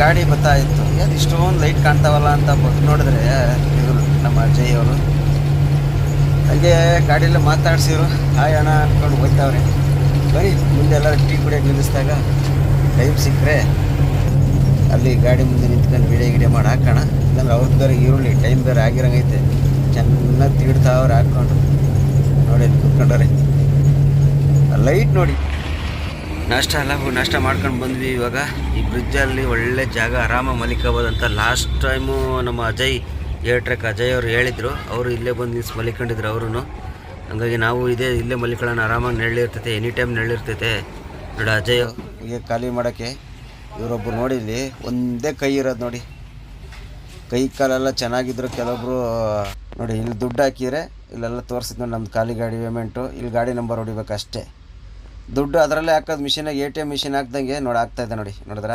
ಗಾಡಿ ಬರ್ತಾ ಇತ್ತು. ಅದು ಇಷ್ಟೊಂದು ಲೈಟ್ ಕಾಣ್ತಾವಲ್ಲ ಅಂತ ಬಂದು ನೋಡಿದ್ರೆ ಇವರು ನಮ್ಮ ಅಜಯ್ ಅವರು. ಹಾಗೆ ಗಾಡಿಯೆಲ್ಲ ಮಾತಾಡ್ಸಿರು ಹಾಯ್ ಅಣ್ಣ ಅಂದ್ಕೊಂಡು ಹೋಗ್ತಾವ್ರೆ. ಬರೀ ಮುಂದೆ ಎಲ್ಲ ಟೀ ಕುಡಿಯೋಕೆ ನಿಲ್ಲಿಸಿದಾಗ ಟೈಮ್ ಸಿಕ್ಕರೆ ಅಲ್ಲಿ ಗಾಡಿ ಮುಂದೆ ನಿಂತ್ಕೊಂಡು ವಿಡಿಯೋ ಗಿಡಿಯೋ ಮಾಡಿ ಹಾಕೋಣ. ಇಲ್ಲಾಂದ್ರೆ ಅವ್ರ ಬೇರೆ ಈರುಳ್ಳಿ ಟೈಮ್ ಬೇರೆ ಆಗಿರಂಗೈತೆ. ಚೆನ್ನಾಗಿ ತೀಡ್ತಾವ್ರೆ ಹಾಕ್ಕೊಂಡು ನೋಡಿ ಕೂತ್ಕೊಂಡವ್ರೆ. ಲೈಟ್ ನೋಡಿ. ನಾಷ್ಟ ಅಲ್ಲ ನಾಷ್ಟ ಮಾಡ್ಕೊಂಡು ಬಂದ್ವಿ ಇವಾಗ. ಬ್ರಿಡ್ಜಲ್ಲಿ ಒಳ್ಳೆ ಜಾಗ ಆರಾಮಾಗಿ ಅಂತ ಲಾಸ್ಟ್ ಟೈಮು ನಮ್ಮ ಅಜಯ್ ಏರ್ ಟ್ರಕ್ ಅಜಯ್ ಅವರು ಹೇಳಿದರು. ಅವರು ಇಲ್ಲೇ ಬಂದು ನಿಲ್ಸಿ ಮಲಿಕೊಂಡಿದ್ರು ಅವರು ಹಂಗಾಗಿ ನಾವು ಇದೇ ಇಲ್ಲೇ ಮಲಿಕೊಳ್ಳೋಣ, ಆರಾಮಾಗಿ ನೆರಳಿರ್ತೈತೆ ಎನಿ ಟೈಮ್ ನೆರಳಿರ್ತೈತೆ. ನೋಡಿ ಅಜಯ್ ಈಗ ಖಾಲಿ ಮಾಡೋಕ್ಕೆ ಇವರೊಬ್ಬರು ನೋಡಿಲ್ಲಿ ಒಂದೇ ಕೈ ಇರೋದು ನೋಡಿ. ಕೈ ಕಾಲೆಲ್ಲ ಚೆನ್ನಾಗಿದ್ರು, ಕೆಲವೊಬ್ರು, ನೋಡಿ, ಇಲ್ಲಿ ದುಡ್ಡು ಹಾಕಿದ್ರೆ ಇಲ್ಲೆಲ್ಲ ತೋರಿಸಿದ್ನ ನಮ್ಮದು ಖಾಲಿ ಗಾಡಿ ಪೇಮೆಂಟು ಇಲ್ಲಿ ಗಾಡಿ ನಂಬರ್ ಹೊಡಿಬೇಕು ಅಷ್ಟೇ ದುಡ್ಡು ಅದರಲ್ಲೇ ಹಾಕೋದು ಮಿಷಿನಾಗ ಎ ಟಿ ಎಂ ಮಿಷಿನ್ ಹಾಕ್ದಂಗೆ ನೋಡಿ ಆಗ್ತಾ ಇದೆ ನೋಡಿ, ನೋಡಿದ್ರ?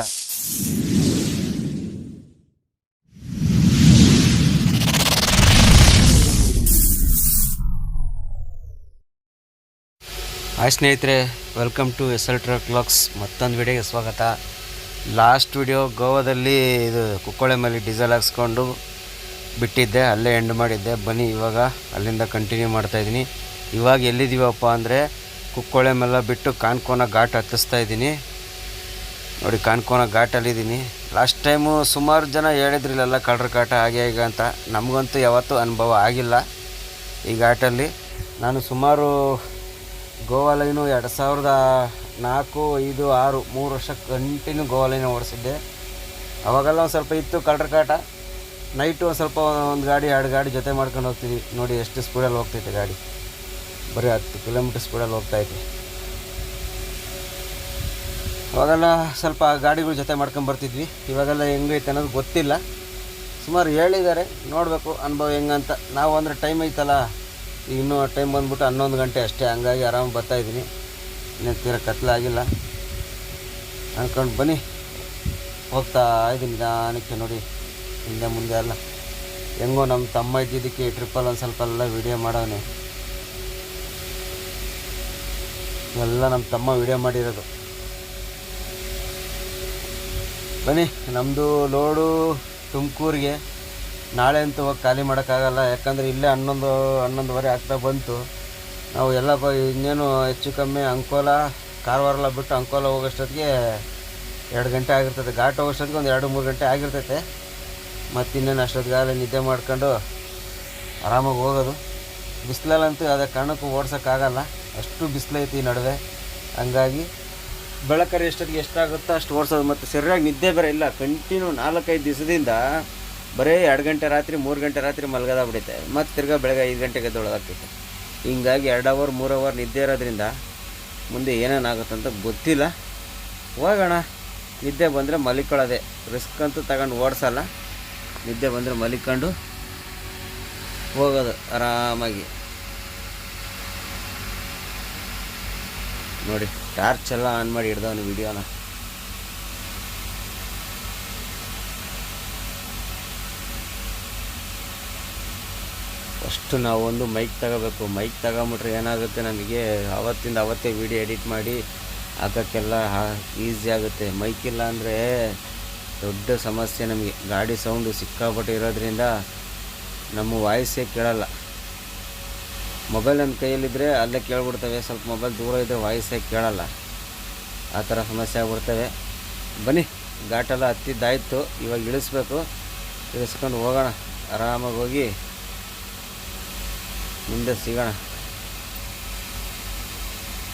ಹಾಯ್ ಸ್ನೇಹಿತರೆ welcome to S L truck locks ಮತ್ತೊಂದು ವಿಡಿಯೋಗೆ ಸ್ವಾಗತ. ಲಾಸ್ಟ್ ವಿಡಿಯೋ ಗೋವಾದಲ್ಲಿ ಇದು ಕುಕ್ಕೋಳೆ ಮೇಲೆ ಡೀಸೆಲ್ ಹಾಕ್ಸ್ಕೊಂಡು ಬಿಟ್ಟಿದ್ದೆ, ಅಲ್ಲೇ ಎಂಡ್ ಮಾಡಿದ್ದೆ. ಬನ್ನಿ ಇವಾಗ, ಅಲ್ಲಿಂದ ಕಂಟಿನ್ಯೂ ಮಾಡ್ತಾಯಿದ್ದೀನಿ ಇವಾಗ ಎಲ್ಲಿದ್ದೀವಪ್ಪ ಅಂದರೆ ಕುಕ್ಕೋಳೆ ಮೇಲೆ ಬಿಟ್ಟು ಕಾನ್ಕೋನ ಘಾಟ್ ಹತ್ತಿಸ್ತಾ ಇದ್ದೀನಿ. ನೋಡಿ, ಕಾನ್ಕೋನ ಘಾಟಲ್ಲಿದ್ದೀನಿ. ಲಾಸ್ಟ್ ಟೈಮು ಸುಮಾರು ಜನ ಹೇಳಿದ್ರಿಲ್ಲ ಕಳ್ರ ಕಾಟ ಹಾಗೆ ಈಗ ಅಂತ. ನಮಗಂತೂ ಯಾವತ್ತೂ ಅನುಭವ ಆಗಿಲ್ಲ ಈ ಘಾಟಲ್ಲಿ. ನಾನು ಸುಮಾರು ಗೋವಾ ಲೈನು ಎರಡು ಸಾವಿರದ ನಾಲ್ಕು, ಐದು, ಆರು, ಮೂರು ವರ್ಷ ಕಂಟಿನ್ಯೂ ಗೋವಾ ಲೈನ್ ಓಡಿಸಿದ್ದೆ. ಅವಾಗೆಲ್ಲ ಒಂದು ಸ್ವಲ್ಪ ಇತ್ತು ಕಳ್ರ ಕಾಟ. ನೈಟು ಒಂದು ಸ್ವಲ್ಪ ಒಂದು ಗಾಡಿ, ಎರಡು ಗಾಡಿ ಜೊತೆ ಮಾಡ್ಕೊಂಡು ಹೋಗ್ತೀವಿ ನೋಡಿ, ಎಷ್ಟು ಸ್ಪೀಡಲ್ಲಿ ಹೋಗ್ತೈತೆ ಗಾಡಿ. ಬರೀ ಹತ್ತು ಕಿಲೋಮೀಟರ್ ಸ್ಪೀಡಲ್ಲಿ ಹೋಗ್ತಾಯಿದ್ವಿ ಅವಾಗೆಲ್ಲ ಸ್ವಲ್ಪ ಗಾಡಿಗಳು ಜೊತೆ ಮಾಡ್ಕೊಂಡು ಬರ್ತಿದ್ವಿ. ಇವಾಗೆಲ್ಲ ಹೆಂಗೈತೆ ಅನ್ನೋದು ಗೊತ್ತಿಲ್ಲ. ಸುಮಾರು ಹೇಳಿದ್ದಾರೆ, ನೋಡಬೇಕು ಅನುಭವ ಹೆಂಗಂತ ನಾವು ಅಂದರೆ ಟೈಮ್ ಐತಲ್ಲ, ಇನ್ನೂ ಟೈಮ್ ಬಂದ್ಬಿಟ್ಟು ಹನ್ನೊಂದು ಗಂಟೆ ಅಷ್ಟೇ, ಹಂಗಾಗಿ ಆರಾಮ್ ಬರ್ತಾಯಿದ್ದೀನಿ ಇನ್ನೇನು ತೀರ ಕತ್ಲಾಗಿಲ್ಲ ಅಂದ್ಕೊಂಡು ಬನ್ನಿ. ಹೋಗ್ತಾ ಇದ್ದೀನಿ ನಿಧಾನಕ್ಕೆ ನೋಡಿ, ಹಿಂದೆ ಮುಂದೆ ಎಲ್ಲ. ಹೆಂಗೋ ನಮ್ಮ ತಮ್ಮ ಇದ್ದಿದ್ದಕ್ಕೆ ಟ್ರಿಪ್ಪಲ್ಲಿ ಒಂದು ಸ್ವಲ್ಪ ಎಲ್ಲ ವೀಡಿಯೋ ಮಾಡೋನೆ ಎಲ್ಲ ನಮ್ಮ ತಮ್ಮ ವಿಡಿಯೋ ಮಾಡಿರೋದು. ಬನ್ನಿ ನಮ್ಮದು ಲೋಡು ತುಮಕೂರಿಗೆ. ನಾಳೆ ಅಂತೂ ಹೋಗಿ ಖಾಲಿ ಮಾಡೋಕ್ಕಾಗಲ್ಲ, ಯಾಕಂದರೆ ಇಲ್ಲೇ ಹನ್ನೊಂದು, ಹನ್ನೊಂದುವರೆ ಆಗ್ತಾ ಬಂತು. ನಾವು ಎಲ್ಲ ಇನ್ನೇನು ಹೆಚ್ಚು ಕಮ್ಮಿ ಅಂಕೋಲ, ಕಾರವಾರಲ್ಲ ಬಿಟ್ಟು ಅಂಕೋಲ ಹೋಗೋಷ್ಟೊತ್ತಿಗೆ ಎರಡು ಗಂಟೆ ಆಗಿರ್ತದೆ. ಘಾಟ್ ಹೋಗೋಷ್ಟೊತ್ತಿಗೆ ಒಂದು ಎರಡು, ಮೂರು ಗಂಟೆ ಆಗಿರ್ತೈತೆ. ಮತ್ತು ಇನ್ನೇನು ಅಷ್ಟೊತ್ತಿಗಾಗಲೇ ನಿದ್ದೆ ಮಾಡ್ಕೊಂಡು ಆರಾಮಾಗಿ ಹೋಗೋದು. ಬಿಸಿಲಲ್ಲಂತೂ ಯಾವುದೇ ಕಾರಣಕ್ಕೂ ಓಡ್ಸೋಕ್ಕಾಗಲ್ಲ. ಅಷ್ಟು ಬಿಸಿಲೈತಿ ಈ ನಡುವೆ. ಹಂಗಾಗಿ ಬೆಳಕರೆ ಎಷ್ಟೊತ್ತಿಗೆ ಎಷ್ಟಾಗುತ್ತೋ ಅಷ್ಟು ಓಡಿಸೋದು. ಮತ್ತು ಸರಿಯಾಗಿ ನಿದ್ದೆ ಬೇರೆ ಇಲ್ಲ. ಕಂಟಿನ್ಯೂ ನಾಲ್ಕೈದು ದಿವಸದಿಂದ ಬರೀ ಎರಡು ಗಂಟೆ ರಾತ್ರಿ, ಮೂರು ಗಂಟೆ ರಾತ್ರಿ ಮಲಗದ ಬಿಡುತ್ತೆ ಮತ್ತು ತಿರ್ಗಾ ಬೆಳಗ್ಗೆ ಐದು ಗಂಟೆಗೆ ಎದ್ದೊಳಗಾಗ್ತೈತೆ. ಹಿಂಗಾಗಿ ಎರಡು ಅವರ್ ಮೂರು ಅವರ್ ನಿದ್ದೆ ಇರೋದ್ರಿಂದ ಮುಂದೆ ಏನೇನಾಗುತ್ತೆ ಅಂತ ಗೊತ್ತಿಲ್ಲ. ಹೋಗೋಣ. ನಿದ್ದೆ ಬಂದರೆ ಮಲಿಕೊಳ್ಳೋದೆ. ರಿಸ್ಕ್ ಅಂತೂ ತಗೊಂಡು ಓಡಿಸಲ್ಲ. ನಿದ್ದೆ ಬಂದರೆ ಮಲಿಕೊಂಡು ಹೋಗೋದು ಆರಾಮಾಗಿ. ನೋಡಿ ಟಾರ್ಚ್ ಎಲ್ಲ ಆನ್ ಮಾಡಿ ಹಿಡ್ದವನು ವಿಡಿಯೋನ ಫಸ್ಟು ನಾವೊಂದು ಮೈಕ್ ತಗೋಬೇಕು. ಮೈಕ್ ತಗೊಂಬಿಟ್ರೆ ಏನಾಗುತ್ತೆ ನಮಗೆ? ಅವತ್ತಿಂದ ಅವತ್ತೇ ವಿಡಿಯೋ ಎಡಿಟ್ ಮಾಡಿ ಹಾಕೋಕ್ಕೆಲ್ಲ ಈಸಿ ಆಗುತ್ತೆ. ಮೈಕ್ ಇಲ್ಲ ಅಂದರೆ ದೊಡ್ಡ ಸಮಸ್ಯೆ ನಮಗೆ. ಗಾಡಿ ಸೌಂಡು ಸಿಕ್ಕಾಪಟ್ಟೆ ಇರೋದ್ರಿಂದ ನಮ್ಮ ವಾಯ್ಸೇ ಕೇಳಲ್ಲ. ಮೊಬೈಲ್ ನನ್ನ ಕೈಯಲ್ಲಿದ್ದರೆ ಅಲ್ಲೇ ಕೇಳ್ಬಿಡ್ತವೆ. ಸ್ವಲ್ಪ ಮೊಬೈಲ್ ದೂರ ಇದ್ದರೆ ವಾಯ್ಸೇ ಕೇಳಲ್ಲ. ಆ ಥರ ಸಮಸ್ಯೆ ಆಗ್ಬಿಡ್ತವೆ. ಬನ್ನಿ, ಘಾಟೆಲ್ಲ ಹತ್ತಿದ್ದಾಯಿತು. ಇವಾಗ ಇಳಿಸ್ಬೇಕು. ಇಳಿಸ್ಕೊಂಡು ಹೋಗೋಣ. ಆರಾಮಾಗಿ ಹೋಗಿ ಮುಂದೆ ಸಿಗೋಣ.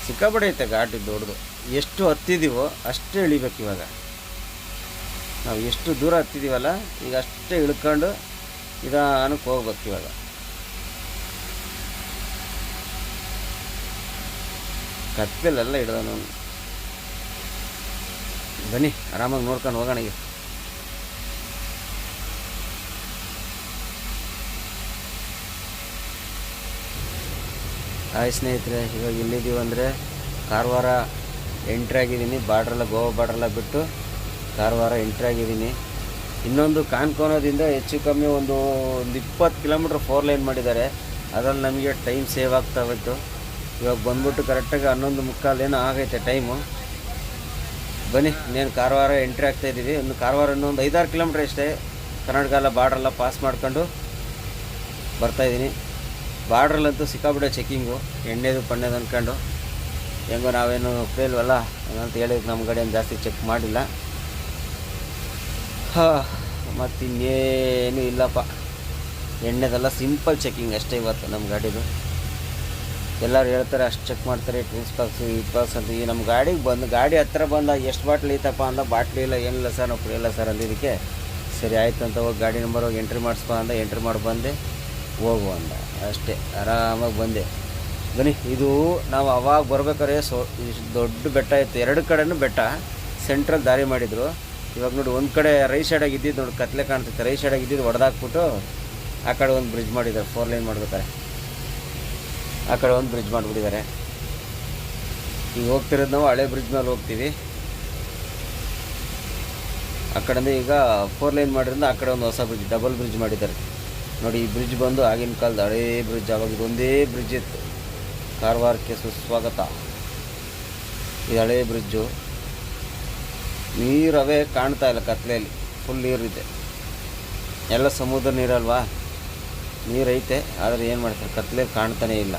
ಸಿಕ್ಕಾಪಟ್ಟೆ ಐತೆ ದೊಡ್ಡದು. ಎಷ್ಟು ಹತ್ತಿದ್ದೀವೋ ಅಷ್ಟೇ ಇಳಿಬೇಕು ಇವಾಗ. ನಾವು ಎಷ್ಟು ದೂರ ಹತ್ತಿದ್ದೀವಲ್ಲ, ಈಗ ಅಷ್ಟೇ ಇಳ್ಕೊಂಡು ನಿಧಾನಕ್ಕೆ ಹೋಗ್ಬೇಕು ಇವಾಗ. ಕತ್ತಲೆಲ್ಲ ಹಿಡ್ದವನು. ಬನ್ನಿ, ಆರಾಮಾಗಿ ನೋಡ್ಕೊಂಡು ಹೋಗೋಣ ಈಗ. ಹಾಯ್ ಸ್ನೇಹಿತರೆ, ಇವಾಗ ಎಲ್ಲಿದ್ದೀವಿ ಅಂದರೆ ಕಾರವಾರ ಎಂಟ್ರಿ ಆಗಿದ್ದೀನಿ. ಬಾರ್ಡ್ರೆಲ್ಲ, ಗೋವಾ ಬಾರ್ಡ್ರೆಲ್ಲ ಬಿಟ್ಟು ಕಾರವಾರ ಎಂಟ್ರಿ ಆಗಿದ್ದೀನಿ. ಇನ್ನೊಂದು ಕಾನ್ಕೋನದಿಂದ ಹೆಚ್ಚು ಕಮ್ಮಿ ಒಂದು ಒಂದು ಇಪ್ಪತ್ತು ಕಿಲೋಮೀಟ್ರ್ ಫೋರ್ ಲೈನ್ ಮಾಡಿದ್ದಾರೆ. ಅದರಲ್ಲಿ ನಮಗೆ ಟೈಮ್ ಸೇವ್ ಆಗ್ತಾ ಹೋಯ್ತು. ಇವಾಗ ಬಂದ್ಬಿಟ್ಟು ಕರೆಕ್ಟಾಗಿ ಹನ್ನೊಂದು ಮುಕ್ಕಾಲು ಏನೋ ಆಗೈತೆ ಟೈಮು ಬನ್ನಿ, ಇನ್ನೇನು ಕಾರವಾರ ಎಂಟ್ರಿ ಆಗ್ತಾ ಇದ್ದೀವಿ ಇನ್ನು ಕಾರವಾರ ಇನ್ನೊಂದು ಐದಾರು ಕಿಲೋಮೀಟ್ರ್ ಅಷ್ಟೇ. ಕರ್ನಾಟಕ ಎಲ್ಲ ಬಾರ್ಡ್ರೆಲ್ಲ ಪಾಸ್ ಮಾಡ್ಕೊಂಡು ಬರ್ತಾಯಿದ್ದೀನಿ ಬಾರ್ಡ್ರಲ್ಲಂತೂ ಸಿಕ್ಕಾಬಿಟ್ಟೆ ಚೆಕ್ಕಿಂಗು ಎಣ್ಣೆದು, ಪಣ್ಣೆದು ಅಂದ್ಕೊಂಡು ಹೆಂಗೋ ನಾವೇನು ಫೇಲ್ವಲ್ಲ ಅಂತ ಹೇಳಿದ್ರು ನಮ್ಮ ಕಡೆಯನ್ನು ಜಾಸ್ತಿ ಚೆಕ್ ಮಾಡಿಲ್ಲ. ಹಾಂ ಮತ್ತು ಇನ್ನೇನು ಇಲ್ಲಪ್ಪ. ಎಣ್ಣೆದೆಲ್ಲ ಸಿಂಪಲ್ ಚೆಕಿಂಗ್ ಅಷ್ಟೇ ಇವತ್ತು ನಮ್ಮ ಗಾಡಿದು. ಎಲ್ಲರೂ ಹೇಳ್ತಾರೆ, ಅಷ್ಟು ಚೆಕ್ ಮಾಡ್ತಾರೆ ಟ್ವಿನ್ಸ್ ಬಾಕ್ಸು ಈ ಬಾಕ್ಸ್ ಅಂತ. ಈ ನಮ್ಮ ಗಾಡಿಗೆ ಬಂದು, ಗಾಡಿ ಹತ್ತಿರ ಬಂದಾಗ ಎಷ್ಟು ಬಾಟ್ಲಿ ಐತಪ್ಪ ಅಂದ, ಬಾಟ್ಲಿ ಇಲ್ಲ, ಏನಿಲ್ಲ ಸರ್ ನಾವು ಇಲ್ಲ ಸರ್ ಅಂದಿದ್ದಕ್ಕೆ, ಸರಿ ಆಯ್ತು ಅಂತ ಹೋಗಿ ಗಾಡಿ ನಂಬರ್ ಹೋಗಿ ಎಂಟ್ರಿ ಮಾಡಿಸ್ಬಾ ಅಂದ ಎಂಟ್ರಿ ಮಾಡಿ ಬಂದೆ, ಹೋಗು ಅಂದ. ಅಷ್ಟೇ, ಆರಾಮಾಗಿ ಬಂದೆ. ಬನ್ನಿ, ಇದು ನಾವು ಅವಾಗ ಬರ್ಬೇಕಾದ್ರೆ ಸೊ ದೊಡ್ಡ ಬೆಟ್ಟ ಇತ್ತು. ಎರಡು ಕಡೆನೂ ಬೆಟ್ಟ ಸೆಂಟ್ರಲ್ ದಾರಿ ಮಾಡಿದರು. ಇವಾಗ ನೋಡಿ, ಒಂದು ಕಡೆ ರೈಟ್ ಸೈಡಾಗಿ ಇದ್ದಿದ್ದು ನೋಡಿ ಕತ್ಲೆ ಕಾಣ್ತೈತೆ ರೈಟ್ ಸೈಡಾಗಿ ಇದ್ದಿದ್ದು ಹೊಡೆದಾಕ್ಬಿಟ್ಟು, ಆ ಕಡೆ ಒಂದು ಬ್ರಿಡ್ಜ್ ಮಾಡಿದ್ದಾರೆ ಫೋರ್ ಲೈನ್ ಮಾಡ್ಬೇಕಾರೆ. ಆ ಕಡೆ ಒಂದು ಬ್ರಿಡ್ಜ್ ಮಾಡಿಬಿಟ್ಟಿದ್ದಾರೆ. ಈಗ ಹೋಗ್ತಿರೋದು ನಾವು ಹಳೆ ಬ್ರಿಡ್ಜ್ ಮೇಲೆ ಹೋಗ್ತೀವಿ. ಆ ಕಡೆಯಿಂದ ಈಗ ಫೋರ್ ಲೈನ್ ಮಾಡಿರೋದ್ರಿಂದ ಆ ಕಡೆ ಒಂದು ಹೊಸ ಬ್ರಿಡ್ಜ್ ಡಬಲ್ ಬ್ರಿಡ್ಜ್ ಮಾಡಿದ್ದಾರೆ. ನೋಡಿ, ಈ ಬ್ರಿಡ್ಜ್ ಬಂದು ಆಗಿನ ಕಾಲದ ಹಳೆ ಬ್ರಿಡ್ಜ್ ಆವಾಗ ಇದೊಂದೇ ಬ್ರಿಡ್ಜ್ ಇತ್ತು. ಕಾರವಾರಕ್ಕೆ ಸುಸ್ವಾಗತ. ಇದು ಹಳೇ ಬ್ರಿಡ್ಜು ಅವೇ ಕಾಣ್ತಾ ಇಲ್ಲ ಕತ್ಲೆಯಲ್ಲಿ. ಫುಲ್ ನೀರಿದೆ. ಎಲ್ಲ ಸಮುದ್ರ ನೀರಲ್ವಾ? ನೀರೈತೆ, ಆದರೆ ಏನು ಮಾಡ್ತಾರೆ? ಕತ್ಲೆ ಕಾಣ್ತಾನೇ ಇಲ್ಲ.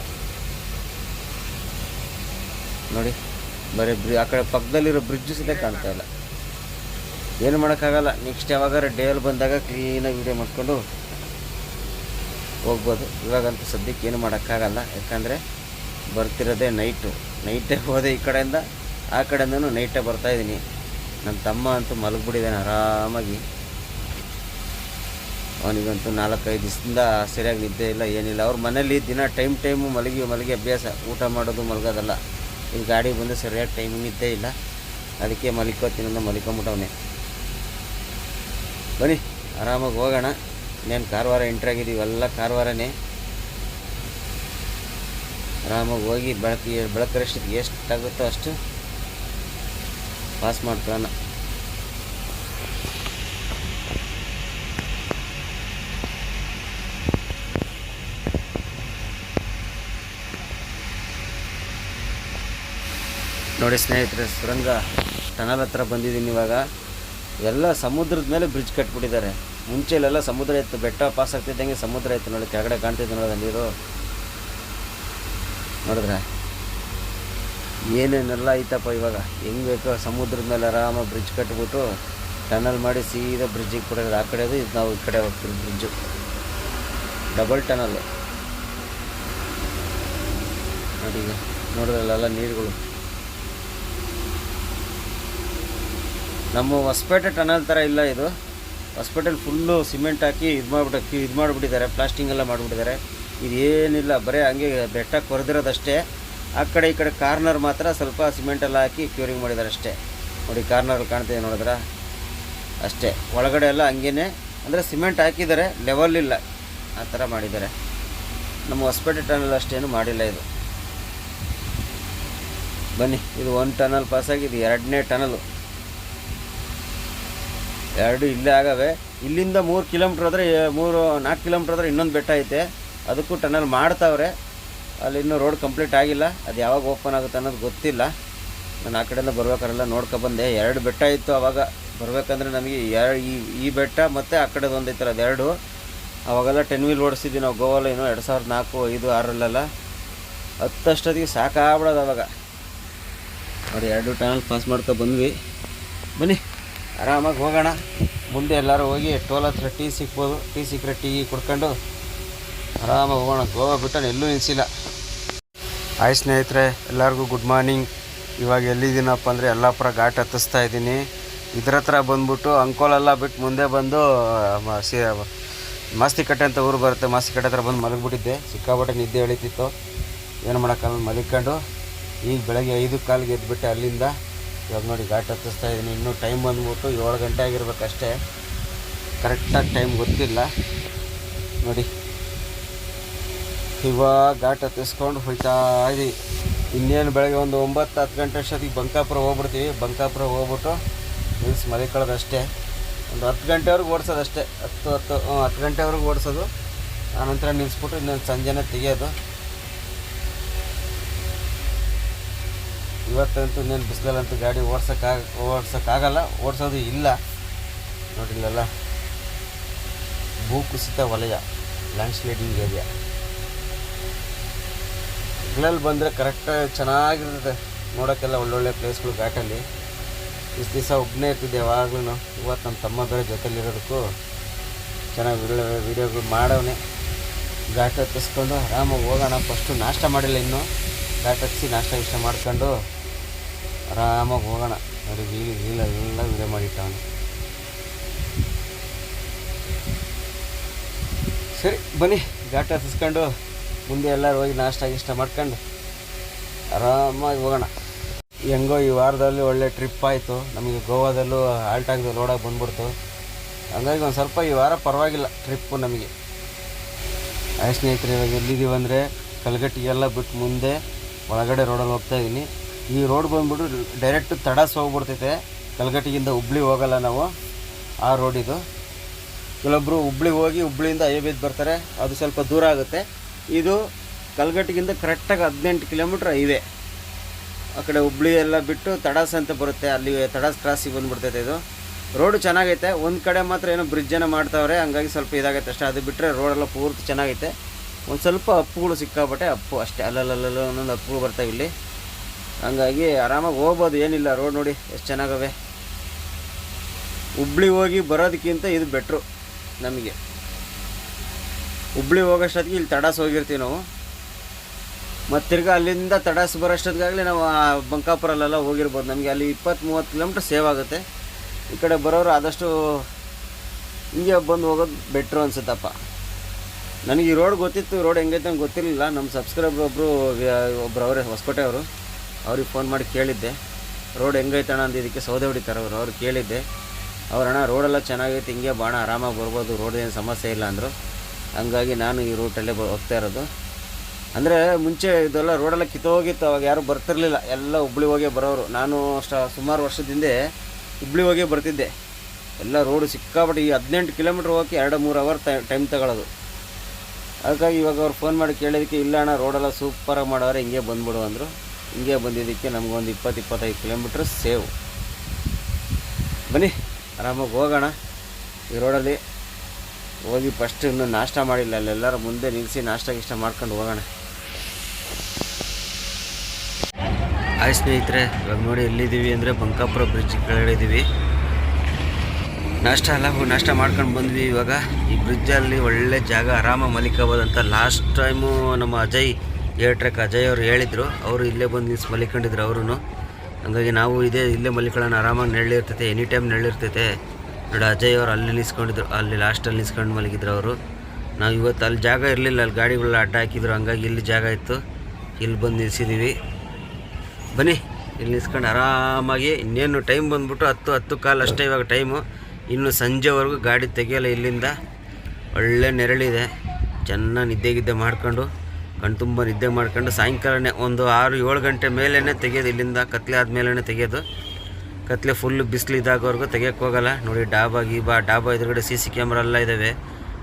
ನೋಡಿ, ಬರೀ ಬ್ರಿ ಆ ಕಡೆ ಪಕ್ಕದಲ್ಲಿರೋ ಬ್ರಿಡ್ಜ್ ಸಹಿತ ಕಾಣ್ತಾ ಇಲ್ಲ. ಏನು ಮಾಡೋಕ್ಕಾಗಲ್ಲ ನೆಕ್ಸ್ಟ್ ಯಾವಾಗಾರ ಡೇಲ್ ಬಂದಾಗ ಕ್ಲೀನಾಗಿ ವೀಡಿಯೋ ಮಾಡಿಕೊಂಡು ಹೋಗ್ಬೋದು. ಇವಾಗಂತೂ ಸದ್ಯಕ್ಕೆ ಏನು ಮಾಡೋಕ್ಕಾಗಲ್ಲ, ಯಾಕಂದರೆ ಬರ್ತಿರೋದೇ ನೈಟು ನೈಟೇ ಹೋದೆ ಈ ಕಡೆಯಿಂದ, ಆ ಕಡೆಯಿಂದನೂ ನೈಟೇ ಬರ್ತಾಯಿದ್ದೀನಿ ನನ್ನ ತಮ್ಮ ಅಂತೂ ಮಲಗಿಬಿಟ್ಟಿದ್ದಾನೆ ಆರಾಮಾಗಿ. ಅವನಿಗಂತೂ ನಾಲ್ಕೈದು ದಿವಸದಿಂದ ಸರಿಯಾಗಿ ನಿದ್ದೆ ಇಲ್ಲ, ಏನಿಲ್ಲ. ಅವ್ರ ಮನೇಲಿ ದಿನ ಟೈಮ್ ಟೈಮು ಮಲಗಿ ಮಲಗಿ ಅಭ್ಯಾಸ. ಊಟ ಮಾಡೋದು ಮಲಗೋದಲ್ಲ. ಇಲ್ಲಿ ಗಾಡಿ ಬಂದು ಸರಿಯಾದ ಟೈಮಿಂಗ್ ಇದ್ದೇ ಇಲ್ಲ. ಅದಕ್ಕೆ ಮಲಿಕೋತಿನಿಂದ ಮಲಿಕೊಂಬಿಟ್ಟವನೆ. ಬನ್ನಿ, ಆರಾಮಾಗಿ ಹೋಗೋಣ. ಇನ್ನೇನು ಕಾರವಾರ ಎಂಟ್ರಿ ಆಗಿದ್ದೀವಿ, ಎಲ್ಲ ಕಾರವಾರನೇ ಆರಾಮಾಗಿ ಹೋಗಿ ಬೆಳಕು ಬೆಳಕರಷ್ಟಕ್ಕೆ ಎಷ್ಟಾಗುತ್ತೋ ಅಷ್ಟು ಪಾಸ್ ಮಾಡ್ಕೊಳ್ಳೋಣ. ನೋಡಿ ಸ್ನೇಹಿತರೆ, ಸುರಂಗ ಟನಲ್ ಹತ್ರ ಬಂದಿದ್ದೀನಿ ಇವಾಗ. ಎಲ್ಲ ಸಮುದ್ರದ ಮೇಲೆ ಬ್ರಿಡ್ಜ್ ಕಟ್ಬಿಟ್ಟಿದ್ದಾರೆ. ಮುಂಚೆಲೆಲ್ಲ ಸಮುದ್ರ ಇತ್ತು, ಬೆಟ್ಟ ಪಾಸ್ ಆಗ್ತಿದ್ದಂಗೆ ಸಮುದ್ರ ಇತ್ತು ನೋಡಿ, ಕೆಳಗಡೆ ಕಾಣ್ತಿದ್ದು ನೋಡಿದ ನೀರು ನೋಡಿದ್ರೆ, ಏನೇನೆಲ್ಲ ಐತಪ್ಪ ಇವಾಗ? ಹೆಂಗೆ ಬೇಕೋ? ಸಮುದ್ರದ ಮೇಲೆ ಆರಾಮಾಗಿ ಬ್ರಿಡ್ಜ್ ಕಟ್ಬಿಟ್ಟು ಟನಲ್ ಮಾಡಿ ಸೀದಾ ಬ್ರಿಡ್ಜಿಗೆ ಕೊಡೋದು. ಆ ಕಡೆದು ಇದು ನಾವು ಈ ಕಡೆ ಹೋಗ್ತೀವಿ ಬ್ರಿಡ್ಜು ಡಬಲ್ ಟನಲ್ ನೋಡಿ ನೋಡಿದ್ರಲ್ಲೆಲ್ಲ ನೋಡಿದ್ರಲ್ಲ ನೀರುಗಳು. ನಮ್ಮ ಹೊಸಪೇಟೆ ಟನಲ್ ಥರ ಇಲ್ಲ ಇದು. ಹೊಸಪೇಟೆಲಿ ಫುಲ್ಲು ಸಿಮೆಂಟ್ ಹಾಕಿ ಇದು ಮಾಡಿಬಿಟ್ಟು ಇದು ಮಾಡಿಬಿಟ್ಟಿದ್ದಾರೆ, ಪ್ಲಾಸ್ಟಿಂಗ್ ಎಲ್ಲ ಮಾಡಿಬಿಟ್ಟಿದ್ದಾರೆ. ಇದು ಏನಿಲ್ಲ, ಬರೀ ಹಂಗೆ ಬೆಟ್ಟ ಕೊರೆದಿರೋದಷ್ಟೇ. ಆ ಕಡೆ ಈ ಕಡೆ ಕಾರ್ನರ್ ಮಾತ್ರ ಸ್ವಲ್ಪ ಸಿಮೆಂಟ್ ಎಲ್ಲ ಹಾಕಿ ಕ್ಯೂರಿಂಗ್ ಮಾಡಿದ್ದಾರೆ ಅಷ್ಟೇ. ನೋಡಿ ಕಾರ್ನರ್ ಕಾಣ್ತಿದೆ ನೋಡಿದ್ರ? ಅಷ್ಟೇ. ಒಳಗಡೆ ಎಲ್ಲ ಹಂಗೇನೆ. ಅಂದರೆ ಸಿಮೆಂಟ್ ಹಾಕಿದ್ದಾರೆ ಲೆವೆಲ್ ಇಲ್ಲ. ಆ ಥರ ಮಾಡಿದ್ದಾರೆ. ನಮ್ಮ ಹೊಸಪೇಟೆ ಟನಲ್ ಅಷ್ಟೇನು ಮಾಡಿಲ್ಲ ಇದು. ಬನ್ನಿ, ಇದು ಒಂದು ಟನಲ್ ಪಾಸಾಗಿ ಇದು ಎರಡನೇ ಟನಲು. ಎರಡು ಇಲ್ಲೇ ಆಗವೆ. ಇಲ್ಲಿಂದ ಮೂರು ಕಿಲೋಮೀಟ್ರ್ ಆದರೆ ಮೂರು, ನಾಲ್ಕು ಕಿಲೋಮೀಟ್ರ್ ಆದರೆ ಇನ್ನೊಂದು ಬೆಟ್ಟ ಐತೆ. ಅದಕ್ಕೂ ಟನಲ್ ಮಾಡ್ತಾವ್ರೆ. ಅಲ್ಲಿ ಇನ್ನೂ ರೋಡ್ ಕಂಪ್ಲೀಟ್ ಆಗಿಲ್ಲ. ಅದು ಯಾವಾಗ ಓಪನ್ ಆಗುತ್ತೆ ಅನ್ನೋದು ಗೊತ್ತಿಲ್ಲ. ನಾನು ಆ ಕಡೆಯಿಂದ ಬರ್ಬೇಕಾರೆಲ್ಲ ನೋಡ್ಕೊಬಂದೆ ಎರಡು ಬೆಟ್ಟ ಇತ್ತು ಆವಾಗ ಬರಬೇಕಂದ್ರೆ ನಮಗೆ ಎರಡು, ಈ ಈ ಬೆಟ್ಟ ಮತ್ತು ಆ ಕಡೆದು ಒಂದು ಐತಲ್ಲ ಅದೆರಡು ಅವಾಗೆಲ್ಲ ಟೆನ್ ವೀಲ್ ಓಡಿಸಿದ್ವಿ ನಾವು ಗೋವಾಲ ಏನೋ ಎರಡು ಸಾವಿರದ ನಾಲ್ಕು, ಐದು, ಆರಲ್ಲೆಲ್ಲ. ಹತ್ತಷ್ಟೊತ್ತಿಗೆ ಸಾಕಾಗ್ಬಿಡೋದು ಅವಾಗ. ಅವ್ರು ಎರಡು ಟನಲ್ ಪಾಸ್ ಮಾಡ್ಕೊ ಬಂದ್ವಿ. ಬನ್ನಿ. ಆರಾಮಾಗಿ ಹೋಗೋಣ. ಮುಂದೆ ಎಲ್ಲರೂ ಹೋಗಿ ಟೋಲ್ ಹತ್ರ ಟೀ ಸಿಕ್ಬೋದು, ಟೀ ಸಿಕ್ಕರೆ ಟೀ ಕುಡ್ಕೊಂಡು ಆರಾಮಾಗಿ ಹೋಗೋಣ. ಗೋವಾ ಬಿಟ್ಟು ಎಲ್ಲೂ ನಿಲ್ಲಿಸಿಲ್ಲ ಹಾಯ್ ಸ್ನೇಹಿತರೆ, ಎಲ್ಲರಿಗೂ ಗುಡ್ ಮಾರ್ನಿಂಗ್. ಇವಾಗ ಎಲ್ಲಿದ್ದೀನಪ್ಪ ಅಂದರೆ ಯಲ್ಲಾಪುರ ಘಾಟ್ ಹತ್ತಿಸ್ತಾ ಇದ್ದೀನಿ. ಇದ್ರ ಹತ್ರ ಬಂದ್ಬಿಟ್ಟು ಅಂಕೋಲೆಲ್ಲ ಬಿಟ್ಟು ಮುಂದೆ ಬಂದು ಸಿ, ಮಾಸ್ತಿಕಟ್ಟೆ ಅಂತ ಊರು ಬರುತ್ತೆ. ಮಾಸ್ತಿಕಟ್ಟೆ ಹತ್ರ ಬಂದು ಮಲಗಿಬಿಟ್ಟಿದ್ದೆ. ಸಿಕ್ಕಾಪಟ್ಟೆ ನಿದ್ದೆ ಎಳಿತಿತ್ತು. ಏನು ಮಾಡೋಕ್ಕಲ್ಲ ಮಲಿಕೊಂಡು ಈಗ ಬೆಳಗ್ಗೆ ಐದು ಕಾಲಿಗೆ ಎದ್ಬಿಟ್ಟೆ ಅಲ್ಲಿಂದ. ಇವಾಗ ನೋಡಿ ಘಾಟ್ ಹತ್ತಿಸ್ತಾ ಇದ್ದೀನಿ. ಇನ್ನೂ ಟೈಮ್ ಬಂದ್ಬಿಟ್ಟು ಏಳು ಗಂಟೆ ಆಗಿರ್ಬೇಕಷ್ಟೇ. ಕರೆಕ್ಟಾಗಿ ಟೈಮ್ ಗೊತ್ತಿಲ್ಲ. ನೋಡಿ. ಇವಾಗ ಘಾಟ್ ಹತ್ತಿಸ್ಕೊಂಡು ಹೋಯ್ತಾ ಇದ್ದೀವಿ. ಇನ್ನೇನು ಬೆಳಗ್ಗೆ ಒಂದು ಒಂಬತ್ತು ಹತ್ತು ಗಂಟೆ ಅಷ್ಟೊತ್ತಿಗೆ ಬಂಕಾಪುರ ಹೋಗ್ಬಿಡ್ತೀವಿ. ಬಂಕಾಪುರ ಹೋಗ್ಬಿಟ್ಟು ನಿಲ್ಸಿ ಕಳೆದಷ್ಟೇ. ಒಂದು ಹತ್ತು ಗಂಟೆವರೆಗೆ ಓಡಿಸೋದಷ್ಟೇ. ಹತ್ತು ಹತ್ತು ಹತ್ತು ಗಂಟೆವರೆಗೆ ಓಡಿಸೋದು. ಆನಂತರ ನಿಲ್ಲಿಸ್ಬಿಟ್ಟು ಇನ್ನೊಂದು ಸಂಜೆನೇ ತೆಗಿಯೋದು. ಇವತ್ತಂತೂ ನೀನು ಬಿಸಿಲಲ್ಲಂತೂ ಗಾಡಿ ಓಡ್ಸೋಕ್ಕಾಗ ಓಡ್ಸೋಕ್ಕಾಗಲ್ಲ ಓಡಿಸೋದು ಇಲ್ಲ. ನೋಡಿಲ್ಲಲ್ಲ ಭೂಕುಸಿತ ವಲಯ ಲ್ಯಾಂಡ್ ಸ್ಲೈಡಿಂಗ್ ಏರಿಯಾ ಇಲ್ಲಲ್ಲಿ ಬಂದರೆ ಕರೆಕ್ಟಾಗಿ ಚೆನ್ನಾಗಿರ್ತದೆ. ನೋಡೋಕ್ಕೆಲ್ಲ ಒಳ್ಳೊಳ್ಳೆ ಪ್ಲೇಸ್ಗಳು ಘಾಟಲ್ಲಿ. ಇಷ್ಟು ದಿವಸ ಒಬ್ಬನೇ ಇರ್ತಿದ್ದೆ ಯಾವಾಗ್ಲೂ ಇವತ್ತು ನಮ್ಮ ತಮ್ಮ ಬೇರೆ ಜೊತೆಲಿರೋದಕ್ಕೂ ಚೆನ್ನಾಗಿ ಒಳ್ಳೆ ವೀಡಿಯೋಗಳು ಮಾಡವನೇ. ಘಾಟ್ ಹತ್ತಿಸ್ಕೊಂಡು ಆರಾಮಾಗಿ ಹೋಗೋಣ. ಫಸ್ಟು ನಾಷ್ಟ ಮಾಡಿಲ್ಲ ಇನ್ನೂ. ಘಾಟ್ ಹತ್ತಿಸಿ ನಾಷ್ಟ ಇಷ್ಟ ಮಾಡ್ಕೊಂಡು ಆರಾಮಾಗಿ ಹೋಗೋಣ. ಅದು ವೀಲ್ ವೀಲ್ ಎಲ್ಲ ವಿಡಿಯೋ ಮಾಡಿಟ್ಟವನು. ಸರಿ, ಬನ್ನಿ. ಘಾಟ ಹತ್ತಿಸ್ಕೊಂಡು ಮುಂದೆ ಎಲ್ಲರೂ ಹೋಗಿ ನಾಷ್ಟ ಇಷ್ಟ ಮಾಡ್ಕೊಂಡು ಆರಾಮಾಗಿ ಹೋಗೋಣ. ಹೆಂಗೋ ಈ ವಾರದಲ್ಲಿ ಒಳ್ಳೆ ಟ್ರಿಪ್ ಆಯಿತು. ನಮಗೆ ಗೋವಾದಲ್ಲೂ ಆಲ್ಟ್ ಆಗಿದೆ ನೋಡೋಕೆ ಬಂದ್ಬಿಡ್ತು. ಹಂಗಾಗಿ ಒಂದು ಸ್ವಲ್ಪ ಈ ವಾರ ಪರವಾಗಿಲ್ಲ ಟ್ರಿಪ್ಪು ನಮಗೆ. ಆಯ್ ಸ್ನೇಹಿತರೆ, ಇವಾಗ ಎಲ್ಲಿದ್ದೀವಿ ಅಂದರೆ ಕಲ್ಗಟ್ಟಿಗೆಲ್ಲ ಬಿಟ್ಟು ಮುಂದೆ ಒಳಗಡೆ ರೋಡಲ್ಲಿ ಹೋಗ್ತಾ ಇದ್ದೀನಿ. ಈ ರೋಡ್ ಬಂದ್ಬಿಟ್ಟು ಡೈರೆಕ್ಟ್ ತಡಸ್ ಹೋಗ್ಬಿಡ್ತೈತೆ. ಕಲ್ಗಟ್ಟಿಗಿಂದ ಹುಬ್ಳಿ ಹೋಗಲ್ಲ ನಾವು. ಆ ರೋಡಿದು ಕೆಲವೊಬ್ಬರು ಹುಬ್ಳಿ ಹೋಗಿ ಹುಬ್ಳಿಯಿಂದ ಅಯೋಧ್ಯೆ ಬರ್ತಾರೆ. ಅದು ಸ್ವಲ್ಪ ದೂರ ಆಗುತ್ತೆ. ಇದು ಕಲ್ಗಟ್ಟಿಗಿಂದ ಕರೆಕ್ಟಾಗಿ ಹದಿನೆಂಟು ಕಿಲೋಮೀಟ್ರ್ ಹೈವೇ. ಆ ಕಡೆ ಹುಬ್ಳಿ ಎಲ್ಲ ಬಿಟ್ಟು ತಡಾಸ್ ಅಂತ ಬರುತ್ತೆ. ಅಲ್ಲಿ ತಡಾಸ್ ಕ್ರಾಸಿಗೆ ಬಂದುಬಿಡ್ತೈತೆ ಇದು. ರೋಡು ಚೆನ್ನಾಗೈತೆ. ಒಂದು ಕಡೆ ಮಾತ್ರ ಏನೋ ಬ್ರಿಡ್ಜನ್ನು ಮಾಡ್ತಾವ್ರೆ. ಹಂಗಾಗಿ ಸ್ವಲ್ಪ ಇದಾಗುತ್ತೆ ಅಷ್ಟೇ. ಅದು ಬಿಟ್ಟರೆ ರೋಡೆಲ್ಲ ಪೂರ್ತಿ ಚೆನ್ನಾಗೈತೆ. ಒಂದು ಸ್ವಲ್ಪ ಅಪ್ಪುಗಳು ಸಿಕ್ಕಾಪಟ್ಟೆ ಅಪ್ಪು ಅಷ್ಟೇ. ಅಲ್ಲಲ್ಲಲ್ಲ ಒಂದೊಂದು ಅಪ್ಪುಗಳು ಬರ್ತಾವೆ ಇಲ್ಲಿ. ಹಂಗಾಗಿ ಆರಾಮಾಗಿ ಹೋಗ್ಬೋದು, ಏನಿಲ್ಲ ರೋಡ್ ನೋಡಿ, ಎಷ್ಟು ಚೆನ್ನಾಗವೆ. ಹುಬ್ಳಿ ಹೋಗಿ ಬರೋದಕ್ಕಿಂತ ಇದು ಬೆಟ್ರು ನಮಗೆ. ಹುಬ್ಳಿ ಹೋಗೋಷ್ಟೊತ್ತಿಗೆ ಇಲ್ಲಿ ತಡಾಸ್ ಹೋಗಿರ್ತೀವಿ ನಾವು. ಮತ್ತು ತಿರ್ಗಾ ಅಲ್ಲಿಂದ ತಡಾಸ್ ಬರೋಷ್ಟೊತ್ತಿಗಾಗಲೇ ನಾವು ಆ ಬಂಕಾಪುರಲ್ಲೆಲ್ಲ ಹೋಗಿರ್ಬೋದು. ನಮಗೆ ಅಲ್ಲಿ ಇಪ್ಪತ್ತು ಮೂವತ್ತು ಕಿಲೋಮೀಟ್ರ್ ಸೇವ್ ಆಗುತ್ತೆ. ಈ ಕಡೆ ಬರೋರು ಆದಷ್ಟು ಹಿಂಗೆ ಬಂದು ಹೋಗೋದು ಬೆಟ್ರು ಅನ್ಸುತ್ತಪ್ಪ. ನನಗೆ ಈ ರೋಡ್ ಗೊತ್ತಿತ್ತು ರೋಡ್ ಹೆಂಗೈತೆ ಅಂತ ಗೊತ್ತಿರಲಿಲ್ಲ. ನಮ್ಮ ಸಬ್ಸ್ಕ್ರೈಬರ್ ಒಬ್ಬರು ಒಬ್ಬರು ಅವರೇ, ಹೊಸಕೋಟೆ ಅವರು. ಅವ್ರಿಗೆ ಫೋನ್ ಮಾಡಿ ಕೇಳಿದ್ದೆ. ರೋಡ್ ಹೆಂಗೈತಣ ಅಂತ ಇದಕ್ಕೆ ಸೌದೆ ಹೊಡಿತಾರೆ ಅವರು. ಅವ್ರು ಕೇಳಿದ್ದೆ. ಅವ್ರ, ಅಣ್ಣ, ರೋಡೆಲ್ಲ ಚೆನ್ನಾಗೈತೆ, ಹಿಂಗೆ ಬಾಣ ಆರಾಮಾಗಿ ಬರ್ಬೋದು, ರೋಡ್ ಏನು ಸಮಸ್ಯೆ ಇಲ್ಲ ಅಂದರು. ಹಂಗಾಗಿ ನಾನು ಈ ರೂಟಲ್ಲೇ ಬ, ಹೋಗ್ತಾ ಇರೋದು. ಅಂದರೆ ಮುಂಚೆ ಇದೆಲ್ಲ ರೋಡೆಲ್ಲ ಕಿತ್ತೋಗಿತ್ತು, ಅವಾಗ ಯಾರು ಬರ್ತಿರ್ಲಿಲ್ಲ. ಎಲ್ಲ ಹುಬ್ಳಿ ಹೋಗೇ ಬರೋರು ನಾನು ಅಷ್ಟ ಸುಮಾರು ವರ್ಷದಿಂದೆ ಹುಬ್ಳಿ ಹೋಗೇ ಬರ್ತಿದ್ದೆ. ಎಲ್ಲ ರೋಡು ಸಿಕ್ಕಾಪಟ್ಟೆ ಈ ಹದಿನೆಂಟು ಕಿಲೋಮೀಟ್ರ್ ಹೋಗಿ ಎರಡು, ಮೂರು ಅವರ್ ಟೈಮ್ ತಗೊಳ್ಳೋದು ಅದಕ್ಕಾಗಿ ಇವಾಗ ಅವ್ರು ಫೋನ್ ಮಾಡಿ ಕೇಳೋದಕ್ಕೆ ಇಲ್ಲ ಅಣ್ಣ, ರೋಡೆಲ್ಲ ಸೂಪರಾಗಿ ಮಾಡೋರೆ, ಹಿಂಗೆ ಬಂದ್ಬಿಡು ಅಂದರು. ಹಿಂಗೆ ಬಂದಿದ್ದಕ್ಕೆ ನಮಗೊಂದು ಇಪ್ಪತ್ತು ಇಪ್ಪತ್ತೈದು ಕಿಲೋಮೀಟ್ರ್ ಸೇವ್. ಬನ್ನಿ, ಆರಾಮಾಗಿ ಹೋಗೋಣ. ಈ ರೋಡಲ್ಲಿ ಹೋಗಿ ಫಸ್ಟ್ ಇನ್ನೂ ನಾಷ್ಟ ಮಾಡಿಲ್ಲ, ಅಲ್ಲೆಲ್ಲರೂ ಮುಂದೆ ನಿಲ್ಲಿಸಿ ನಾಷ್ಟ ಗಿಷ್ಟ ಮಾಡ್ಕೊಂಡು ಹೋಗೋಣ. ಆಯ್ ಸ್ನೇಹಿತರೆ, ಇವಾಗ ನೋಡಿ ಎಲ್ಲಿದ್ದೀವಿ ಅಂದರೆ ಬಂಕಾಪುರ ಬ್ರಿಡ್ಜ್ ಕೆಳಗಡೆ ಇದ್ದೀವಿ ನಾಷ್ಟ ಎಲ್ಲ ನಾಷ್ಟ ಮಾಡ್ಕೊಂಡು ಬಂದ್ವಿ ಇವಾಗ. ಈ ಬ್ರಿಡ್ಜಲ್ಲಿ ಒಳ್ಳೆ ಜಾಗ, ಆರಾಮ ಮಲಿಕಬೋದಂತ ಲಾಸ್ಟ್ ಟೈಮು ನಮ್ಮ ಅಜಯ್ ಏರ್ ಟ್ರ್ಯಾಕ್ ಅಜಯ್ ಅವರು ಹೇಳಿದರು. ಅವರು ಇಲ್ಲೇ ಬಂದು ನಿಲ್ಸಿ ಮಲಿಕೊಂಡಿದ್ರು ಅವರು ಹಂಗಾಗಿ ನಾವು ಇದೇ ಇಲ್ಲೇ ಮಲಿಕೊಳ್ಳೋಣ, ಆರಾಮಾಗಿ ನೆರಳಿರ್ತೈತೆ ಎನಿ ಟೈಮ್ ನೆರಳಿರ್ತೈತೆ. ನೋಡಿ, ಅಜಯ್ ಅವರು ಅಲ್ಲಿ ನಿಲ್ಸ್ಕೊಂಡಿದ್ರು, ಅಲ್ಲಿ ಲಾಸ್ಟಲ್ಲಿ ನಿಲ್ಸ್ಕೊಂಡು ಮಲಗಿದ್ರು ಅವರು. ನಾವು ಇವತ್ತು ಅಲ್ಲಿ ಜಾಗ ಇರಲಿಲ್ಲ, ಅಲ್ಲಿ ಗಾಡಿಗಳೆಲ್ಲ ಅಡ್ಡ ಹಾಕಿದ್ರು, ಹಂಗಾಗಿ ಇಲ್ಲಿ ಜಾಗ ಇತ್ತು. ಇಲ್ಲಿ ಬಂದು ನಿಲ್ಸಿದ್ದೀವಿ ಬನ್ನಿ, ಇಲ್ಲಿ ನಿಲ್ಸ್ಕೊಂಡು ಆರಾಮಾಗಿ, ಇನ್ನೇನು ಟೈಮ್ ಬಂದುಬಿಟ್ಟು ಹತ್ತು ಹತ್ತು ಕಾಲು ಅಷ್ಟೇ ಇವಾಗ ಟೈಮು ಇನ್ನು ಸಂಜೆವರೆಗೂ ಗಾಡಿ ತೆಗೆಯಲ್ಲ ಇಲ್ಲಿಂದ. ಒಳ್ಳೆ ನೆರಳಿದೆ. ಚೆನ್ನಾಗಿ ನಿದ್ದೆ ಗಿದ್ದೆ ಮಾಡ್ಕೊಂಡು ಕಣ್ತುಂಬ ನಿದ್ದೆ ಮಾಡ್ಕೊಂಡು ಸಾಯಂಕಾಲನೇ ಒಂದು ಆರು ಏಳು ಗಂಟೆ ಮೇಲೇ ತೆಗೆಯೋದು ಇಲ್ಲಿಂದ ಕತ್ಲೆ ಆದಮೇಲೆ ತೆಗೆಯೋದು ಕತ್ಲೆ ಫುಲ್ ಬಿಸಿಲು ಇದಾಗೋವರೆಗೂ ತೆಗಿಯೋಕ್ಕೆ ಹೋಗಲ್ಲ. ನೋಡಿ, ಡಾಬಾ, ಗೀಬಾ, ಡಾಬಾ ಎದುರುಗಡೆ ಸಿ ಸಿ ಕ್ಯಾಮ್ರಾ ಎಲ್ಲ ಇದ್ದಾವೆ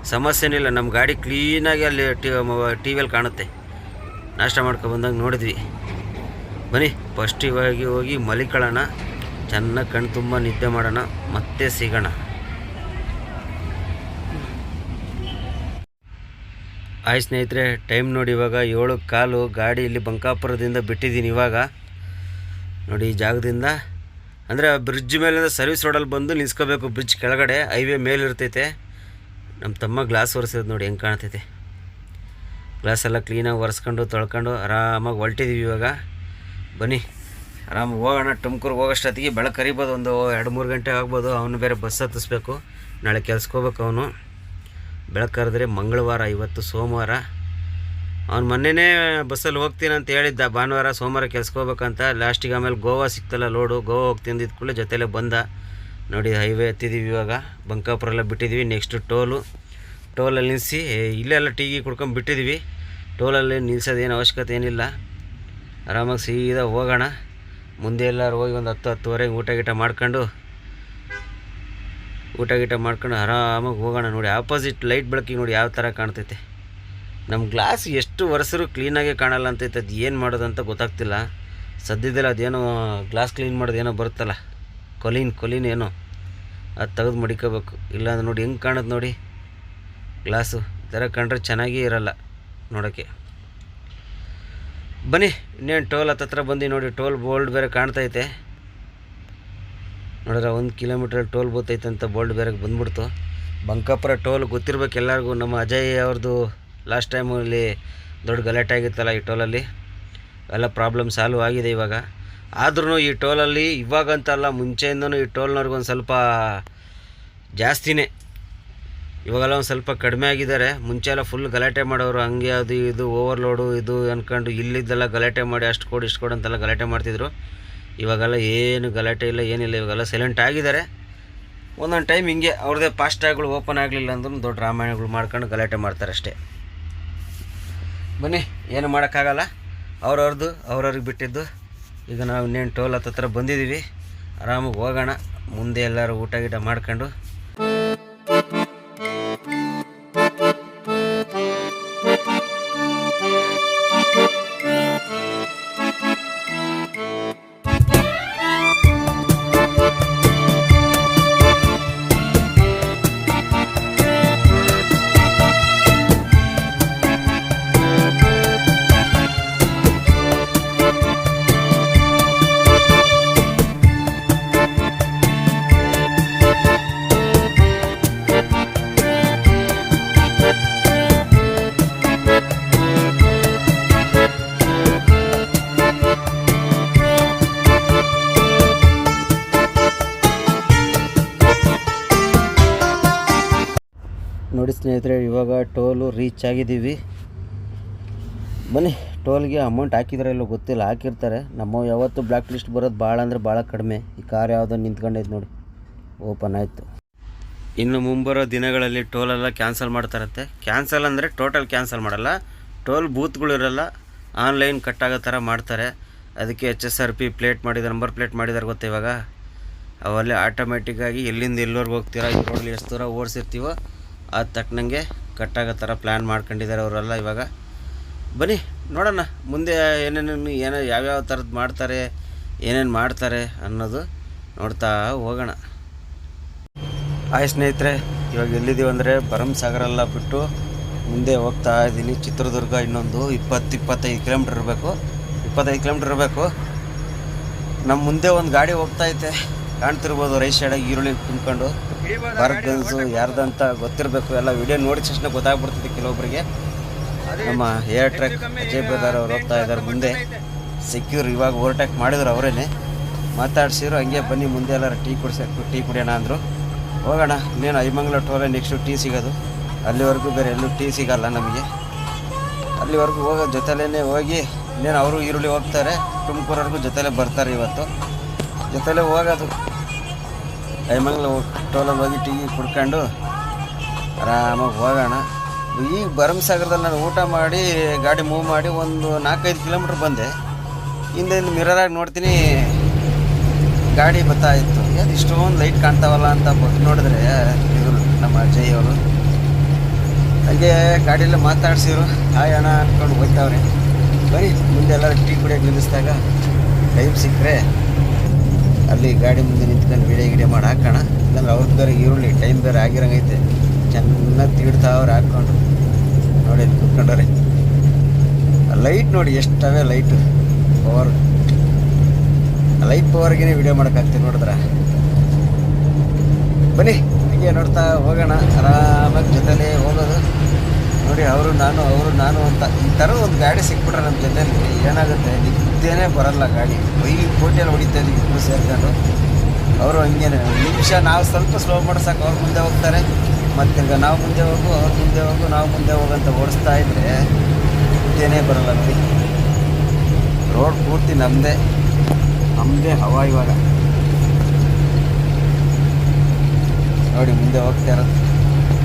ಸಮಸ್ಯೆನಿಲ್ಲ ನಮ್ಮ ಗಾಡಿ ಕ್ಲೀನಾಗಿ ಅಲ್ಲಿ ಟಿ ಟಿ ವಿಯಲ್ಲಿ ಕಾಣುತ್ತೆ. ನಾಷ್ಟ ಮಾಡ್ಕೊ ಬಂದಾಗ ನೋಡಿದ್ವಿ. ಬನ್ನಿ ಫಸ್ಟ್ ಇವಾಗಿ ಹೋಗಿ ಮಲಿಕೊಳ್ಳೋಣ. ಚೆನ್ನಾಗಿ ಕಣ್ಣು ತುಂಬ ನಿದ್ದೆ ಮಾಡೋಣ. ಮತ್ತೆ ಸಿಗೋಣ. ಆಯ್ ಸ್ನೇಹಿತರೆ, ಟೈಮ್ ನೋಡಿ ಇವಾಗ ಏಳು ಕಾಲು. ಗಾಡಿ ಇಲ್ಲಿ ಬಂಕಾಪುರದಿಂದ ಬಿಟ್ಟಿದ್ದೀನಿ ಇವಾಗ. ನೋಡಿ ಈ ಜಾಗದಿಂದ. ಅಂದರೆ ಬ್ರಿಡ್ಜ್ ಮೇಲಿಂದ ಸರ್ವಿಸ್ ರೋಡಲ್ಲಿ ಬಂದು ನಿಲ್ಸ್ಕೋಬೇಕು ಬ್ರಿಡ್ಜ್ ಕೆಳಗಡೆ. ಹೈವೇ ಮೇಲಿರ್ತೈತೆ. ನಮ್ಮ ತಮ್ಮ ಗ್ಲಾಸ್ ಒರೆಸೋದು ನೋಡಿ ಹೆಂಗೆ ಕಾಣ್ತೈತೆ. ಗ್ಲಾಸ್ ಎಲ್ಲ ಕ್ಲೀನಾಗಿ ಒರೆಸ್ಕೊಂಡು ತೊಳ್ಕೊಂಡು ಆರಾಮಾಗಿ ಹೊಲ್ಟಿದ್ದೀವಿ ಇವಾಗ. ಬನ್ನಿ. ಆರಾಮಾಗಿ ಹೋಗೋಣ. ತುಮಕೂರು ಹೋಗೋಷ್ಟೊತ್ತಿಗೆ ಬೆಳಕು ಕರಿಬೋದು ಒಂದು ಎರಡು ಮೂರು ಗಂಟೆ ಆಗ್ಬೋದು. ಅವನು ಬೇರೆ ಬಸ್ ಹತ್ತಿಸ್ಬೇಕು. ನಾಳೆ ಕೆಲ್ಸಕ್ಕೆ ಅವನು. ಬೆಳಕು ಕರೆದ್ರೆ ಮಂಗಳವಾರ, ಇವತ್ತು ಸೋಮವಾರ. ಅವ್ನು ಮೊನ್ನೆನೇ ಬಸ್ಸಲ್ಲಿ ಹೋಗ್ತೀನಿ ಅಂತ ಹೇಳಿದ್ದ. ಭಾನುವಾರ, ಸೋಮವಾರ ಕೆಲ್ಸಕ್ಕೆ ಹೋಗ್ಬೇಕಂತ. ಲಾಸ್ಟಿಗೆ ಆಮೇಲೆ ಗೋವಾ ಸಿಕ್ತಲ್ಲ ಲೋಡು. ಗೋವಾ ಹೋಗ್ತೀನಿ ಕೂಡಲೇ ಜೊತೆಲೇ ಬಂದ. ನೋಡಿ, ಹೈವೇ ಹತ್ತಿದ್ದೀವಿ ಇವಾಗ. ಬಂಕಾಪುರೆಲ್ಲ ಬಿಟ್ಟಿದ್ದೀವಿ ನೆಕ್ಸ್ಟು ಟೋಲು. ಟೋಲಲ್ಲಿ ನಿಲ್ಲಿಸಿ ಇಲ್ಲೆಲ್ಲ ಟೀ ಕುಡ್ಕೊಂಡು ಬಿಟ್ಟಿದ್ದೀವಿ ಟೋಲಲ್ಲಿ ನಿಲ್ಸೋದೇನು ಅವಶ್ಯಕತೆ ಏನಿಲ್ಲ. ಆರಾಮಾಗಿ ಸೀದಾ ಹೋಗೋಣ. ಮುಂದೆ ಎಲ್ಲರೂ ಹೋಗಿ ಒಂದು ಹತ್ತು ಹತ್ತುವರೆಗೆ ಊಟ ಗೀಟ ಮಾಡ್ಕೊಂಡು ಊಟ ಗೀಟ ಮಾಡ್ಕೊಂಡು ಆರಾಮಾಗಿ ಹೋಗೋಣ ನೋಡಿ. ಆಪೋಸಿಟ್ ಲೈಟ್ ಬೆಳಕಿಗೆ ನೋಡಿ ಯಾವ ಥರ ಕಾಣ್ತೈತೆ. ನಮ್ಮ ಗ್ಲಾಸ್ ಎಷ್ಟು ವರ್ಷರು ಕ್ಲೀನಾಗೆ ಕಾಣಲ್ಲ ಅಂತೈತೆ. ಅದು ಏನು ಮಾಡೋದು ಅಂತ ಗೊತ್ತಾಗ್ತಿಲ್ಲ. ಸದ್ಯದಲ್ಲಿ ಅದೇನೋ ಗ್ಲಾಸ್ ಕ್ಲೀನ್ ಮಾಡೋದು ಏನೋ ಬರುತ್ತಲ್ಲ. ಕೊಲೀನ್ ಕೊಲೀನ್ ಏನೋ. ಅದು ತೆಗೆದು ಮಡಿಕೋಬೇಕು. ಇಲ್ಲಾಂದ್ರೆ ನೋಡಿ ಹೆಂಗೆ ಕಾಣುತ್ತೆ ನೋಡಿ. ಗ್ಲಾಸು ಥರ ಕಂಡ್ರೆ ಚೆನ್ನಾಗೇ ಇರಲ್ಲ ನೋಡೋಕ್ಕೆ ಬನ್ನಿ, ಇನ್ನೇನು ಟೋಲ್ ಹತ್ತತ್ರ ಬಂದು ನೋಡಿ. ಟೋಲ್ ಬೋಲ್ಡ್ ಬೇರೆ ಕಾಣ್ತೈತೆ. ನೋಡಿದ್ರೆ ಒಂದು ಕಿಲೋಮೀಟ್ರ್ ಟೋಲ್ ಅಂತ ಬೋಲ್ಡ್ ಬೇರೆ ಬಂದ್ಬಿಡ್ತು. ಬಂಕಾಪುರ ಟೋಲ್ ಗೊತ್ತಿರ್ಬೇಕು ಎಲ್ಲರಿಗೂ. ನಮ್ಮ ಅಜಯ್ ಅವ್ರದ್ದು ಲಾಸ್ಟ್ ಟೈಮು ಇಲ್ಲಿ ದೊಡ್ಡ ಗಲಾಟೆ ಆಗಿತ್ತಲ್ಲ ಈ ಟೋಲಲ್ಲಿ. ಎಲ್ಲ ಪ್ರಾಬ್ಲಮ್ ಸಾಲ್ವ್ ಆಗಿದೆ ಇವಾಗ. ಆದ್ರೂ ಈ ಟೋಲಲ್ಲಿ ಇವಾಗಂತಲ್ಲ ಮುಂಚೆಯಿಂದನೂ ಈ ಟೋಲ್ನವ್ರಿಗೊಂದು ಸ್ವಲ್ಪ ಜಾಸ್ತಿನೇ. ಇವಾಗೆಲ್ಲ ಒಂದು ಸ್ವಲ್ಪ ಕಡಿಮೆ ಆಗಿದ್ದಾರೆ. ಮುಂಚೆ ಎಲ್ಲ ಫುಲ್ ಗಲಾಟೆ ಮಾಡೋರು, ಹಂಗೆ ಅದು ಇದು ಓವರ್ಲೋಡು ಇದು ಅಂದ್ಕೊಂಡು ಇಲ್ಲಿದ್ದೆಲ್ಲ ಗಲಾಟೆ ಮಾಡಿ ಅಷ್ಟು ಕೊಡು, ಇಷ್ಟು ಕೊಡು ಅಂತೆಲ್ಲ ಗಲಾಟೆ ಮಾಡ್ತಿದ್ರು. ಇವಾಗೆಲ್ಲ ಏನು ಗಲಾಟೆ ಇಲ್ಲ, ಏನಿಲ್ಲ, ಇವಾಗೆಲ್ಲ ಸೈಲೆಂಟ್ ಆಗಿದ್ದಾರೆ. ಒಂದೊಂದು ಟೈಮ್ ಹಿಂಗೆ ಅವ್ರದ್ದೇ ಫಾಸ್ಟ್ಯಾಗ್ಗಳು ಓಪನ್ ಆಗಲಿಲ್ಲ ಅಂದ್ರೂ ದೊಡ್ಡ ರಾಮಾಯಣಗಳು ಮಾಡ್ಕೊಂಡು ಗಲಾಟೆ ಮಾಡ್ತಾರೆ ಅಷ್ಟೇ. ಬನ್ನಿ, ಏನು ಮಾಡೋಕ್ಕಾಗಲ್ಲ. ಅವ್ರವ್ರದ್ದು, ಅವ್ರವ್ರಿಗೆ ಬಿಟ್ಟಿದ್ದು. ಈಗ ನಾವು ಇನ್ನೇನು ಟೋಲ್ ಹತ್ತತ್ರ ಬಂದಿದ್ದೀವಿ. ಆರಾಮಾಗಿ ಹೋಗೋಣ. ಮುಂದೆ ಎಲ್ಲರೂ ಊಟ ಗೀಟ ಮಾಡ್ಕೊಂಡು. ಆಗಿದ್ದೀವಿ ಬನ್ನಿ ಟೋಲ್ಗೆ ಅಮೌಂಟ್ ಹಾಕಿದ್ರೆ ಇಲ್ಲೋ ಗೊತ್ತಿಲ್ಲ, ಹಾಕಿರ್ತಾರೆ. ನಮ್ಮ ಯಾವತ್ತು ಬ್ಲ್ಯಾಕ್ ಲಿಸ್ಟ್ ಬರೋದು ಭಾಳ ಅಂದರೆ ಭಾಳ ಕಡಿಮೆ. ಈ ಕಾರ್ ಯಾವುದೋ ನಿಂತ್ಕೊಂಡೈತೆ ನೋಡಿ. ಓಪನ್ ಆಯಿತು. ಇನ್ನು ಮುಂಬರೋ ದಿನಗಳಲ್ಲಿ ಟೋಲೆಲ್ಲ ಕ್ಯಾನ್ಸಲ್ ಮಾಡ್ತಾರಂತೆ. ಕ್ಯಾನ್ಸಲ್ ಅಂದರೆ ಟೋಟಲ್ ಕ್ಯಾನ್ಸಲ್ ಮಾಡಲ್ಲ. ಟೋಲ್ ಬೂತ್ಗಳಿರಲ್ಲ ಆನ್ಲೈನ್ ಕಟ್ಟಾಗೋ ಥರ ಮಾಡ್ತಾರೆ. ಅದಕ್ಕೆ H S R P plate ಮಾಡಿದ ನಂಬರ್ ಪ್ಲೇಟ್ ಮಾಡಿದ್ದಾರೆ ಗೊತ್ತಾ ಇವಾಗ? ಅವಲ್ಲೇ ಆಟೋಮೆಟಿಕ್ಕಾಗಿ ಎಲ್ಲಿಂದ ಎಲ್ಲೋರ್ಗೆ ಹೋಗ್ತೀರಾ, ಈ ರೋಡಲ್ಲಿ ಎಷ್ಟು ದೂರ ಓಡಿಸಿರ್ತೀವೋ, ಅದು ತಕ್ಕನಂಗೆ ಕಟ್ಟಾಗೋ ಥರ ಪ್ಲ್ಯಾನ್ ಮಾಡ್ಕೊಂಡಿದ್ದಾರೆ ಅವರೆಲ್ಲ ಇವಾಗ. ಬನ್ನಿ, ನೋಡೋಣ. ಮುಂದೆ ಏನೇನು ಏನೋ ಯಾವ್ಯಾವ ಥರದ್ದು ಮಾಡ್ತಾರೆ, ಏನೇನು ಮಾಡ್ತಾರೆ ಅನ್ನೋದು ನೋಡ್ತಾ ಹೋಗೋಣ. ಆಯ್ ಸ್ನೇಹಿತರೆ, ಇವಾಗ ಎಲ್ಲಿದ್ದೀವಿ ಅಂದರೆ ಭರಮಸಾಗರ ಬಿಟ್ಟು ಮುಂದೆ ಹೋಗ್ತಾ ಇದ್ದೀನಿ. ಚಿತ್ರದುರ್ಗ ಇನ್ನೊಂದು ಇಪ್ಪತ್ತು, ಇಪ್ಪತ್ತೈದು ಕಿಲೋಮೀಟ್ರ್ ಇರಬೇಕು. ಇಪ್ಪತ್ತೈದು ಕಿಲೋಮೀಟ್ರ್ ಇರಬೇಕು. ನಮ್ಮ ಮುಂದೆ ಒಂದು ಗಾಡಿ ಹೋಗ್ತಾ ಐತೆ. ಕಾಣ್ತಿರ್ಬೋದು ರೈಸ್ ಸೈಡಾಗಿ ಈರುಳ್ಳಿ ತುಂಬ್ಕೊಂಡು ಭಾರತ್ ಬೆನ್ಸು ಯಾರ್ದಂತ ಗೊತ್ತಿರಬೇಕು. ಎಲ್ಲ ವಿಡಿಯೋ ನೋಡಿದ ತಕ್ಷಣ ಗೊತ್ತಾಗ್ಬಿಡ್ತದೆ ಕೆಲವೊಬ್ಬರಿಗೆ ನಮ್ಮ ಏರ್ ಟ್ರಕ್ ಅಜಯ್ ಬ್ರದರ್ ಅವ್ರು ಹೋಗ್ತಾ ಇದ್ದಾರೆ ಮುಂದೆ. ಸೆಕ್ಯೂರ್ ಇವಾಗ ಓವರ್ಟೇಕ್ ಮಾಡಿದ್ರು ಅವರೇನೆ. ಮಾತಾಡ್ಸಿದ್ರು, ಹಂಗೆ ಬನ್ನಿ, ಮುಂದೆ ಎಲ್ಲರೂ ಟೀ ಕುಡಿಸೋಕೆ ಟೀ ಕುಡಿಯೋಣ ಅಂದರು. ಹೋಗೋಣ, ಇನ್ನೇನು ಐಮಂಗ್ಲ ಟೋಲೆ ನೆಕ್ಸ್ಟು ಟೀ ಸಿಗೋದು. ಅಲ್ಲಿವರೆಗೂ ಬೇರೆ ಎಲ್ಲೂ ಟೀ ಸಿಗಲ್ಲ ನಮಗೆ. ಅಲ್ಲಿವರೆಗೂ ಹೋಗೋ ಜೊತೆಲೇ ಹೋಗಿ, ಇನ್ನೇನು ಅವರು ಈರುಳ್ಳಿ ಹೋಗ್ತಾರೆ. ತುಮಕೂರವರೆಗೂ ಜೊತೆಲೇ ಬರ್ತಾರೆ ಇವತ್ತು. ಜೊತೆಲೇ ಹೋಗೋದು. ಐಮಂಗ್ಲ ಟೋಲಲ್ಲಿ ಹೋಗಿ ಟೀ ಕುಡ್ಕೊಂಡು ಆರಾಮಾಗಿ ಹೋಗೋಣ. ಈಗ ಭರಮಸಾಗರದಲ್ಲಿ ನಾನು ಊಟ ಮಾಡಿ, ಗಾಡಿ ಮೂವ್ ಮಾಡಿ ಒಂದು ನಾಲ್ಕೈದು ಕಿಲೋಮೀಟ್ರ್ ಬಂದೆ. ಹಿಂದೆ ಮಿರರಾಗಿ ನೋಡ್ತೀನಿ, ಗಾಡಿ ಬರ್ತಾ ಇತ್ತು. ಅದು ಇಷ್ಟೊಂದು ಲೈಟ್ ಕಾಣ್ತಾವಲ್ಲ ಅಂತ ನೋಡಿದ್ರೆ ಇವರು ನಮ್ಮ ಅಜಯ್ ಅವರು. ಹಾಗೆ ಗಾಡಿಯೆಲ್ಲ ಮಾತಾಡ್ಸಿರು ಹಾಯ್ ಅಣ್ಣ, ಅಂದ್ಕೊಂಡು ಹೋಗ್ತಾವ್ರೆ. ಬರೀ ಮುಂದೆ ಎಲ್ಲರೂ ಟೀ ಕುಡಿಯೋಕೆ ನಿಲ್ಲಿಸಿದಾಗ ಟೈಮ್ ಸಿಕ್ಕರೆ ಅಲ್ಲಿ ಗಾಡಿ ಮುಂದೆ ನಿಂತ್ಕೊಂಡು ವಿಡಿಯೋ ಗಿಡಿಯೋ ಮಾಡಿ ಹಾಕೋಣ ಇಲ್ಲಾಂದ್ರೆ ಅವ್ರ ಬೇರೆ ಈರುಳ್ಳಿ ಟೈಮ್ ಬೇರೆ ಆಗಿರಂಗೈತೆ. ಚೆನ್ನಾಗಿ ತೀಡ್ತಾವ್ರೆ ಹಾಕ್ಕೊಂಡು. ನೋಡಿ ಇಲ್ಲಿ ಕುತ್ಕೊಂಡವ್ರೆ. ಲೈಟ್ ನೋಡಿ ಎಷ್ಟವೇ ಲೈಟು ಪವರ್ ಲೈಟ್ ಪವರ್ಗೇನೆ ವಿಡಿಯೋ ಮಾಡೋಕ್ಕಾಗ್ತೀನಿ ನೋಡಿದ್ರ? ಬನ್ನಿ, ಹೀಗೆ ನೋಡ್ತಾ ಹೋಗೋಣ. ಆರಾಮಾಗಿ ಜೊತೆಲೇ ಹೋಗೋದು. ನೋಡಿ, ಅವರು ನಾನು ಅವರು ನಾನು ಅಂತ. ಈ ಥರ ಒಂದು ಗಾಡಿ ಸಿಕ್ಬಿಟ್ರೆ ನಮ್ಮ ಜೊತೆಲಿ ಏನಾಗುತ್ತೆ? ನಿದ್ದೇನೆ ಬರಲ್ಲ ಗಾಡಿ. ಬೈ ಕೋಟೆಯಲ್ಲಿ ಹೊಡಿತಾ ಇದ್ದೀವಿ ಇಬ್ಬರು ಸೇರ್ಕೊಂಡು. ಅವರು ಹಂಗೇನೆ. ನಿಮಿಷ ನಾವು ಸ್ವಲ್ಪ ಸ್ಲೋ ಮಾಡ್ಸಕ್ಕೆ ಅವ್ರು ಮುಂದೆ ಹೋಗ್ತಾರೆ. ಮತ್ತೆ ಈಗ ನಾವು ಮುಂದೆ ಹೋಗು, ಅವ್ರು ಮುಂದೆ ಹೋಗು, ನಾವು ಮುಂದೆ ಹೋಗಂತ ಓಡಿಸ್ತಾ ಇದ್ರೆ ಇದ್ದೇನೆ ಬರಲ್ಲ ನೋಡಿ ರೋಡ್ ಪೂರ್ತಿ ನಮ್ಮದೇ ನಮ್ಮದೇ ಹವಾ ಇವಾಗ ನೋಡಿ, ಮುಂದೆ ಹೋಗ್ತಾ ಇರೋದು.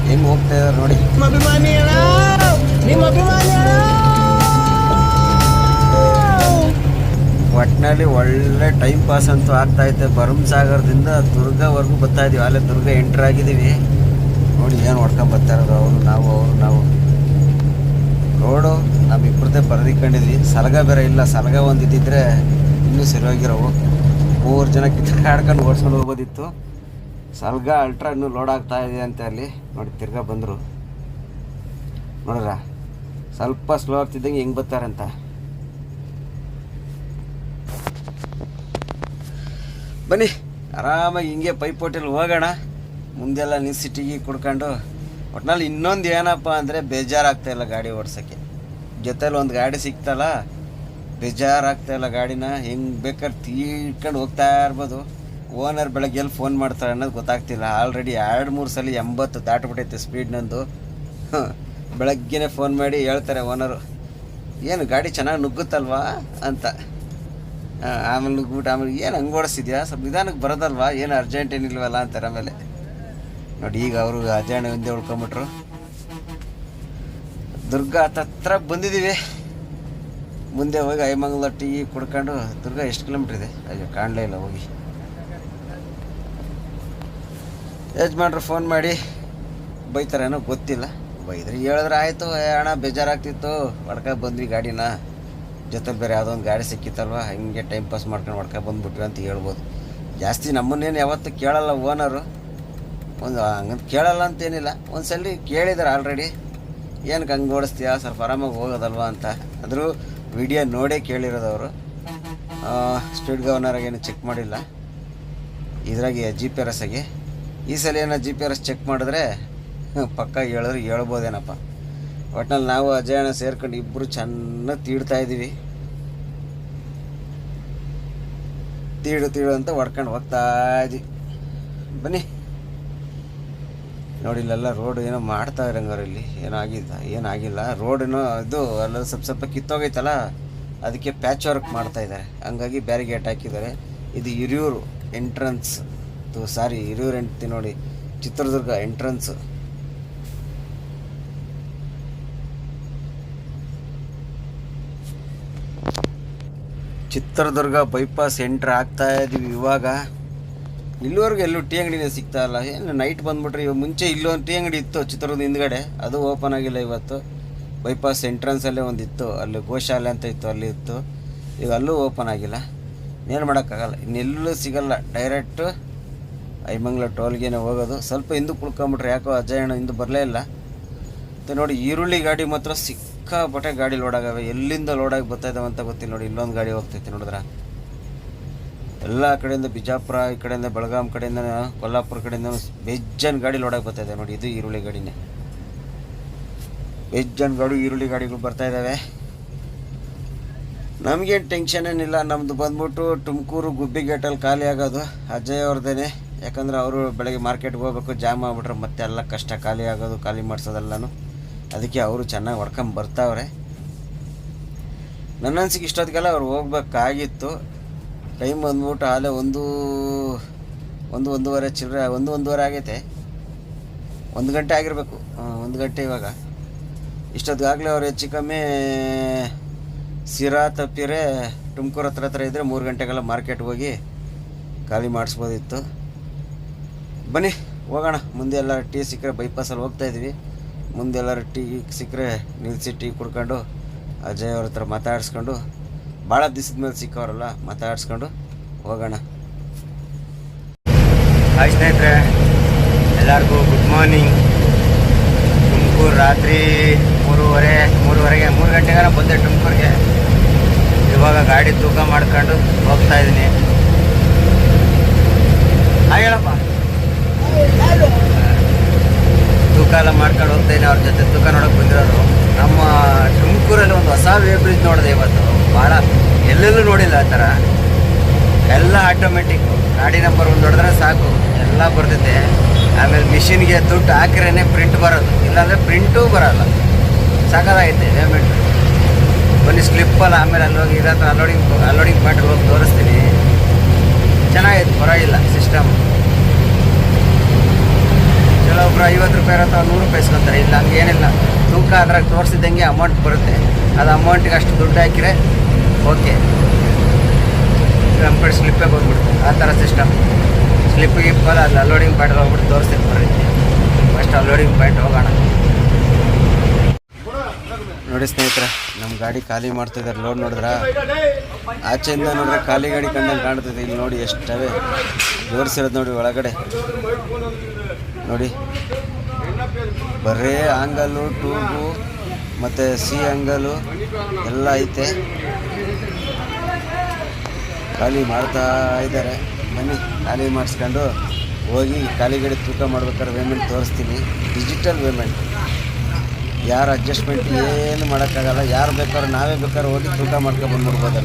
ಹೆಂಗೆ ಹೋಗ್ತಾ ಇದಾರೆ ನೋಡಿ. ಒಟ್ಟಿನಲ್ಲಿ ಒಳ್ಳೆ ಟೈಮ್ ಪಾಸ್ ಅಂತೂ ಆಗ್ತಾ ಐತೆ ಭರಮಸಾಗರದಿಂದ ದುರ್ಗವರೆಗೂ ಬರ್ತಾ ಇದೀವಿ. ಅಲ್ಲೇ ದುರ್ಗ ಎಂಟ್ರ್ ಆಗಿದ್ದೀವಿ. ನೋಡಿ ಏನು ಹೊಡ್ಕೊಂಡ್ ಬರ್ತಾ ಇರೋದು ಅವರು, ನಾವು ಅವರು, ನಾವು. ರೋಡು ನಮ್ಮಿಬ್ಬರದೇ ಬರೆದಿಕೊಂಡಿದ್ವಿ. ಸಲಗ ಬೇರೆ ಇಲ್ಲ. ಸಲಗ ಒಂದು ಇದ್ದಿದ್ರೆ ಇನ್ನೂ ಸರಿಯಾಗಿರೋವು. ಮೂರು ಜನ ಕಿತ್ತಾಡ್ಕೊಂಡು ಓಡಿಸ್ಕೊಂಡು ಹೋಗೋದಿತ್ತು ಸಲಗ ಅಲ್ಟ್ರಾ ಇನ್ನೂ ಲೋಡ್ ಆಗ್ತಾ ಇದೆ ಅಂತ ಅಲ್ಲಿ. ನೋಡಿ, ತಿರ್ಗಾ ಬಂದರು. ನೋಡ್ರ, ಸ್ವಲ್ಪ ಸ್ಲೋ ಆಗ್ತಿದ್ದಂಗೆ ಹೆಂಗೆ ಬರ್ತಾರಂತ. ಬನ್ನಿ. ಆರಾಮಾಗಿ ಹಿಂಗೆ ಪೈಪೋಟಲ್ಲಿ ಹೋಗೋಣ. ಮುಂದೆಲ್ಲ ನಿಲ್ಸಿ ಸಿಟಿಗೆ ಕುಡ್ಕೊಂಡು. ಒಟ್ನಲ್ಲಿ ಇನ್ನೊಂದು ಏನಪ್ಪ ಅಂದರೆ ಬೇಜಾರಾಗ್ತಾ ಇಲ್ಲ ಗಾಡಿ ಓಡ್ಸೋಕ್ಕೆ. ಜೊತೇಲಿ ಒಂದು ಗಾಡಿ ಸಿಗ್ತಲ್ಲ ಬೇಜಾರಾಗ್ತಾ ಇಲ್ಲ ಗಾಡಿನ. ಹೆಂಗೆ ಬೇಕಾದ್ರೆ ತೀಡ್ಕೊಂಡು ಹೋಗ್ತಾ ಇರ್ಬೋದು. ಓನರ್ ಬೆಳಗ್ಗೆ ಎಲ್ಲಿ ಫೋನ್ ಮಾಡ್ತಾರೆ ಅನ್ನೋದು ಗೊತ್ತಾಗ್ತಿಲ್ಲ. ಆಲ್ರೆಡಿ ಎರಡು, ಮೂರು ಸಲ ಎಂಬತ್ತು ದಾಟ್ಬಿಟ್ಟೈತೆ ಸ್ಪೀಡ್ ನಂದು. ಬೆಳಗ್ಗೆನೇ ಫೋನ್ ಮಾಡಿ ಹೇಳ್ತಾರೆ ಓನರು ಏನು ಗಾಡಿ ಚೆನ್ನಾಗಿ ನುಗ್ಗುತ್ತಲ್ವಾ ಅಂತ. ಆಮೇಲೆ ನುಗ್ಬಿಟ್ಟು ಆಮೇಲೆ ಏನು ಹಂಗೆ ಓಡಿಸಿದ್ಯಾ ಸ್ವಲ್ಪ ನಿಧಾನಕ್ಕೆ ಬರೋದಲ್ವಾ? ಏನು ಅರ್ಜೆಂಟ್ ಏನಿಲ್ವಲ್ಲ ಅಂತಾರೆ ಆಮೇಲೆ. ನೋಡಿ, ಈಗ ಅವರು ಅಜಾಣೆ ಒಂದೇ ಉಳ್ಕೊಂಬಿಟ್ರು. ದುರ್ಗಾ ತತ್ರ ಬಂದಿದ್ದೀವಿ ಮುಂದೆ ಹೋಗಿ ಐಮಂಗಲ ಟೀ ಕುಡ್ಕೊಂಡು, ದುರ್ಗಾ ಎಷ್ಟು ಕಿಲೋಮೀಟ್ರ್ ಇದೆ? ಅಯ್ಯೋ, ಕಾಣಲೇ ಇಲ್ಲ, ಹೋಗಿ. ಯಜಮಾನ್ರು ಫೋನ್ ಮಾಡಿ, ಬೈತಾರೇನೋ ಗೊತ್ತಿಲ್ಲ. ಬೈದ್ರೆ ಹೇಳಿದ್ರೆ ಆಯಿತು ಅಣ್ಣ ಬೇಜಾರಾಗ್ತಿತ್ತು, ಹೊಡ್ಕ ಬಂದ್ವಿ ಗಾಡಿನ. ಜೊತೆಲಿ ಬೇರೆ ಯಾವುದೋ ಒಂದು ಗಾಡಿ ಸಿಕ್ಕಿತ್ತಲ್ವ, ಹಂಗೆ ಟೈಮ್ ಪಾಸ್ ಮಾಡ್ಕೊಂಡು ಮಾಡ್ಕೊಂಡು ಬಂದ್ಬಿಟ್ವಿ ಅಂತ ಹೇಳ್ಬೋದು. ಜಾಸ್ತಿ ನಮ್ಮನ್ನೇನು ಯಾವತ್ತೂ ಕೇಳಲ್ಲ ಓನರು ಒಂದು, ಹಂಗಂತ ಕೇಳಲ್ಲ ಅಂತೇನಿಲ್ಲ. ಒಂದು ಸಲ ಕೇಳಿದಾರೆ ಆಲ್ರೆಡಿ ಏನಕ್ಕೆ ಹಂಗೆ ಓಡಿಸ್ತೀಯಾ ಸ್ವಲ್ಪ ಆರಾಮಾಗಿ ಹೋಗೋದಲ್ವ ಅಂತ. ಆದರೂ ವಿಡಿಯೋ ನೋಡೇ ಕೇಳಿರೋದವರು. ಸ್ಪೀಡ್ ಗವರ್ನರಾಗೇನು ಚೆಕ್ ಮಾಡಿಲ್ಲ. ಇದ್ರಾಗೆ ಜಿ ಪಿ ಆರ್ ಎಸ್ಸಾಗೆ ಈ ಸಲ ಏನೋ G P R S check ಮಾಡಿದ್ರೆ, ಪಕ್ಕ ಹೇಳಿದ್ರೆ ಹೇಳ್ಬೋದೇನಪ್ಪ. ಒಟ್ನಲ್ಲಿ ನಾವು ಅಜಯಣ ಸೇರ್ಕೊಂಡು ಇಬ್ಬರು ಚೆನ್ನಾಗಿ ತೀಡ್ತಾ ಇದ್ದೀವಿ. ತೀಡು ತೀಡು ಅಂತ ಹೊಡ್ಕೊಂಡು ಹೋಗ್ತಾ ಇದ್ದೀವಿ ಬನ್ನಿ. ನೋಡಿ, ಇಲ್ಲೆಲ್ಲ ರೋಡ್ ಏನೋ ಮಾಡ್ತಾ ಇರಂಗವ್ರು ಇಲ್ಲಿ. ಏನಾಗಿಲ್ಲ ಏನಾಗಿಲ್ಲ ರೋಡೇನೋ ಇದು ಎಲ್ಲ ಸ್ವಲ್ಪ ಸ್ವಲ್ಪ ಕಿತ್ತೋಗೈತಲ್ಲ, ಅದಕ್ಕೆ ಪ್ಯಾಚ್ ವರ್ಕ್ ಮಾಡ್ತಾ ಇದ್ದಾರೆ. ಹಂಗಾಗಿ ಬ್ಯಾರಿಗೇಟ್ ಹಾಕಿದ್ದಾರೆ. ಇದು ಹಿರಿಯೂರು ಎಂಟ್ರೆನ್ಸ್ ಸಾರಿ, ಹಿರಿಯೂರು ಎಂಟ್ತಿ ನೋಡಿ, Chitradurga entrance Chitradurga bypass entry ಆಗ್ತಾ ಇದೀವಿ ಇವಾಗ. ಇಲ್ಲಿವರೆಗೂ ಎಲ್ಲೂ ಟೀ ಅಂಗಡಿನೇ ಸಿಗ್ತಾ ಇಲ್ಲ. ಏನು ನೈಟ್ ಬಂದ್ಬಿಟ್ರೆ ಇವಾಗ ಮುಂಚೆ ಇಲ್ಲೊಂದು ಟೀ ಅಂಗಡಿ ಇತ್ತು ಚಿತ್ರದ ಹಿಂದ್ಗಡೆ. ಅದು ಓಪನ್ ಆಗಿಲ್ಲ ಇವತ್ತು. ಬೈಪಾಸ್ ಎಂಟ್ರೆನ್ಸಲ್ಲೇ ಒಂದು ಇತ್ತು. ಅಲ್ಲಿ ಗೋಶಾಲೆ ಅಂತ ಇತ್ತು, ಅಲ್ಲಿ ಇತ್ತು. ಈಗ ಅಲ್ಲೂ ಓಪನ್ ಆಗಿಲ್ಲ. ಏನು ಮಾಡೋಕ್ಕಾಗಲ್ಲ. ಇನ್ನೆಲ್ಲೂ ಸಿಗಲ್ಲ. ಡೈರೆಕ್ಟು ಐಮಂಗ್ಲ ಟೋಲ್ಗೇನೆ ಹೋಗೋದು. ಸ್ವಲ್ಪ ಹಿಂದಕ್ಕೆ ಕುಳ್ಕೊಂಬಿಟ್ರೆ ಯಾಕೋ ಅಜಯಣ್ಣ ಹಿಂದೆ ಬರಲೇ ಇಲ್ಲ. ಮತ್ತು ನೋಡಿ, ಈರುಳ್ಳಿ ಗಾಡಿ ಮಾತ್ರ ಸಿಕ್ಕಾಪಟ್ಟೆ ಗಾಡಿ ಲೋಡ್ ಆಗವೆ. ಎಲ್ಲಿಂದ ಲೋಡಾಗಿ ಬರ್ತಾ ಅಂತ ಗೊತ್ತಿಲ್ಲ ನೋಡಿ. ಇಲ್ಲೊಂದು ಗಾಡಿ ಹೋಗ್ತೈತೆ ನೋಡಿದ್ರೆ? ಎಲ್ಲ ಕಡೆಯಿಂದ ಬಿಜಾಪುರ, ಈ ಕಡೆಯಿಂದ ಬೆಳಗಾಂ ಕಡೆಯಿಂದ, ಕೊಲ್ಲಾಪುರ ಕಡೆಯಿಂದ ಬೆಜ್ಜನ್ ಗಾಡಿ ಲೋಡಾಗಿ ಬರ್ತಾ ನೋಡಿ. ಇದು ಈರುಳ್ಳಿ ಗಾಡಿನೇ. ಬೆಜ್ಜನ್ ಗಾಡಿ, ಈರುಳ್ಳಿ ಗಾಡಿಗಳು ಬರ್ತಾ ಇದ್ದಾವೆ ನಮಗೇನು ಟೆನ್ಷನ್ ಏನಿಲ್ಲ. ನಮ್ಮದು ಬಂದ್ಬಿಟ್ಟು ತುಮಕೂರು ಗುಬ್ಬಿಗೇಟಲ್ಲಿ ಖಾಲಿ ಆಗೋದು ಅಜಯ್ ಅವ್ರದ್ದೇನೆ ಯಾಕಂದ್ರೆ ಅವರು ಬೆಳಗ್ಗೆ ಮಾರ್ಕೆಟ್ಗೆ ಹೋಗ್ಬೇಕು ಜಾಮ್ ಆಗ್ಬಿಟ್ರೆ ಮತ್ತೆ ಎಲ್ಲ ಕಷ್ಟ. ಖಾಲಿ ಆಗೋದು, ಖಾಲಿ ಮಾಡಿಸೋದೆಲ್ಲನೂ. ಅದಕ್ಕೆ ಅವರು ಚೆನ್ನಾಗಿ ಹೊಡ್ಕೊಂಡು ಬರ್ತಾವ್ರೆ. ನನ್ನ ಅನ್ಸಿಗೆ ಇಷ್ಟೊತ್ತಿಗೆಲ್ಲ ಅವ್ರು ಹೋಗ್ಬೇಕಾಗಿತ್ತು. ಟೈಮ್ ಬಂದ್ಬಿಟ್ಟು ಆಲೆ ಒಂದು ಒಂದು ಒಂದೂವರೆ ಚಿಲ್ಲರೆ ಒಂದು ಒಂದೂವರೆ ಆಗೈತೆ. ಒಂದು ಗಂಟೆ ಆಗಿರಬೇಕು. ಒಂದು ಗಂಟೆ ಇವಾಗ. ಇಷ್ಟೊತ್ತಿಗಾಗಲೇ ಅವ್ರು ಹೆಚ್ಚು ಕಮ್ಮಿ ಸಿರಾ ತಪ್ಪಿರೆ ತುಮಕೂರು ಹತ್ರ ಹತ್ರ ಇದ್ದರೆ ಮೂರು ಗಂಟೆಗೆಲ್ಲ ಮಾರ್ಕೆಟ್ಗೆ ಹೋಗಿ ಖಾಲಿ ಮಾಡಿಸ್ಬೋದಿತ್ತು. ಬನ್ನಿ, ಹೋಗೋಣ. ಮುಂದೆ ಎಲ್ಲ ಟಿ ಸಿಕ್ಕರೆ ಬೈಪಾಸಲ್ಲಿ ಹೋಗ್ತಾ ಇದ್ವಿ ಮುಂದೆ ಎಲ್ಲರೂ ಟೀ ಸಿಕ್ಕರೆ ನಿಲ್ಲಿಸಿ ಟೀ ಕುಡ್ಕೊಂಡು ಅಜಯ್ ಅವ್ರ ಹತ್ರ ಮಾತಾಡಿಸ್ಕೊಂಡು ಭಾಳ ದಿವಸದ ಮೇಲೆ ಸಿಕ್ಕವರಲ್ಲ ಮಾತಾಡಿಸ್ಕೊಂಡು ಹೋಗೋಣ. ಹಾಯ್ ಸ್ನೇಹಿತರೆ, ಎಲ್ಲರಿಗೂ ಗುಡ್ ಮಾರ್ನಿಂಗ್ ತುಮಕೂರು ರಾತ್ರಿ ಮೂರುವರೆ, ಮೂರುವರೆಗೆ, ಮೂರು ಗಂಟೆಗಾರ ಬಂದೆ ತುಮಕೂರಿಗೆ. ಇವಾಗ ಗಾಡಿ ತೂಕ ಮಾಡ್ಕೊಂಡು ಹೋಗ್ತಾ ಇದ್ದೀನಿ. ಹೇಳಪ್ಪ. ತೂಕ ಎಲ್ಲ ಮಾಡ್ಕೊಂಡು ಹೋಗ್ತಾ ಇದ್ದೀನಿ, ಅವ್ರ ಜೊತೆ ತೂಕ ನೋಡೋಕೆ ಬಂದಿರೋರು ನಮ್ಮ ತುಮಕೂರಲ್ಲಿ ಒಂದು ಹೊಸ ವೇ ಬ್ರಿಡ್ಜ್ ನೋಡಿದೆ ಇವತ್ತು. ಭಾಳ ಎಲ್ಲೆಲ್ಲೂ ನೋಡಿಲ್ಲ ಆ ಥರ. ಎಲ್ಲ ಆಟೋಮೆಟಿಕ್ ಗಾಡಿ ನಂಬರ್ ಒಂದು ನೋಡಿದ್ರೆ ಸಾಕು. ಎಲ್ಲ ಬರ್ತೈತೆ. ಆಮೇಲೆ ಮಿಷಿನ್ಗೆ ದುಡ್ಡು ಹಾಕಿರೇನೆ ಪ್ರಿಂಟ್ ಬರೋದು. ಇಲ್ಲಾಂದರೆ ಪ್ರಿಂಟೂ ಬರೋಲ್ಲ. ಸಾಕಾಗೈತೆ ಪೇಮೆಂಟ್ ಬನ್ನಿ ಸ್ಲಿಪ್ಪಲ್ಲ ಆಮೇಲೆ ಅಲ್ಲಿ ಹೋಗಿ ಹತ್ರ ಅನ್ಲೋಡಿಂಗ್ ಅಲೋಡಿಂಗ್ ಪಾಯಿಂಟಲ್ಲಿ ಹೋಗಿ ತೋರಿಸ್ತೀನಿ. ಚೆನ್ನಾಗೈತೆ, ಪರವಾಗಿಲ್ಲ ಸಿಸ್ಟಮ್ ಕೆಲವೊಬ್ರು ಐವತ್ತು ರೂಪಾಯಿ ಇರತ್ತೋ ನೂರು ರೂಪಾಯಿ ಇಸ್ಕೊತಾರೆ. ಇಲ್ಲ ಹಂಗೇನಿಲ್ಲ ತೂಕ ಅದ್ರಾಗ ತೋರಿಸಿದಂಗೆ ಅಮೌಂಟ್ ಬರುತ್ತೆ. ಅದು ಅಮೌಂಟಿಗೆ ಅಷ್ಟು ದುಡ್ಡು ಹಾಕಿದ್ರೆ ಓಕೆ ನಮ್ಮ ಕಡೆ ಸ್ಲಿಪ್ಪೇ ಬಂದ್ಬಿಡ್ತು. ಆ ಥರ ಸಿಸ್ಟಮ್ ಸ್ಲಿಪ್ ಇಪ್ಪಲ್ಲ ಅಲ್ಲಿ ಅಲ್ಲೋಡಿಂಗ್ ಪಾಯಿಂಟ್ ಹೋಗ್ಬಿಟ್ಟು ತೋರಿಸ್ತೀನಿ ಬರ್ರಿ ಫಸ್ಟ್ ಅಲ್ಲೋಡಿಂಗ್ ಪಾಯಿಂಟ್ ಹೋಗೋಣ. ನೋಡಿ ಸ್ನೇಹಿತರೆ ನಮ್ಮ ಗಾಡಿ ಖಾಲಿ ಮಾಡ್ತಿದ್ದಾರೆ ಲೋಡ್ ನೋಡಿದ್ರ? ಆಚೆಯಿಂದ ನೋಡಿದ್ರೆ ಖಾಲಿ ಗಾಡಿ ಕಂಡಂಗೆ ಕಾಣ್ತದೆ. ಇಲ್ಲಿ ನೋಡಿ ಎಷ್ಟವೇ. ತೋರಿಸಿರೋದು ನೋಡಿ ಒಳಗಡೆ. ನೋಡಿ. ಬರೀ ಆಂಗಲ್ಲು ಟೂಬು ಮತ್ತು ಸಿ ಆ್ಯಂಗಲು ಎಲ್ಲ ಐತೆ. ಖಾಲಿ ಮಾಡ್ತಾ ಇದ್ದಾರೆ. ಬನ್ನಿ, ಖಾಲಿ ಮಾಡಿಸ್ಕೊಂಡು ಹೋಗಿ ಖಾಲಿಗಡೆ ಗಾಡಿ ತೂಕ ಮಾಡ್ಬೇಕಾದ್ರೆ ಪೇಮೆಂಟ್ ತೋರಿಸ್ತೀನಿ. ಡಿಜಿಟಲ್ ಪೇಮೆಂಟ್ ಯಾರು ಅಡ್ಜಸ್ಟ್ಮೆಂಟ್ ಏನು ಮಾಡೋಕ್ಕಾಗಲ್ಲ. ಯಾರು ಬೇಕಾದ್ರೂ ನಾವೇ ಬೇಕಾದ್ರೂ ಹೋಗಿ ತೂಕ ಮಾಡ್ಕೊಂಡು ಬಂದ್ಬಿಡ್ಬೋದು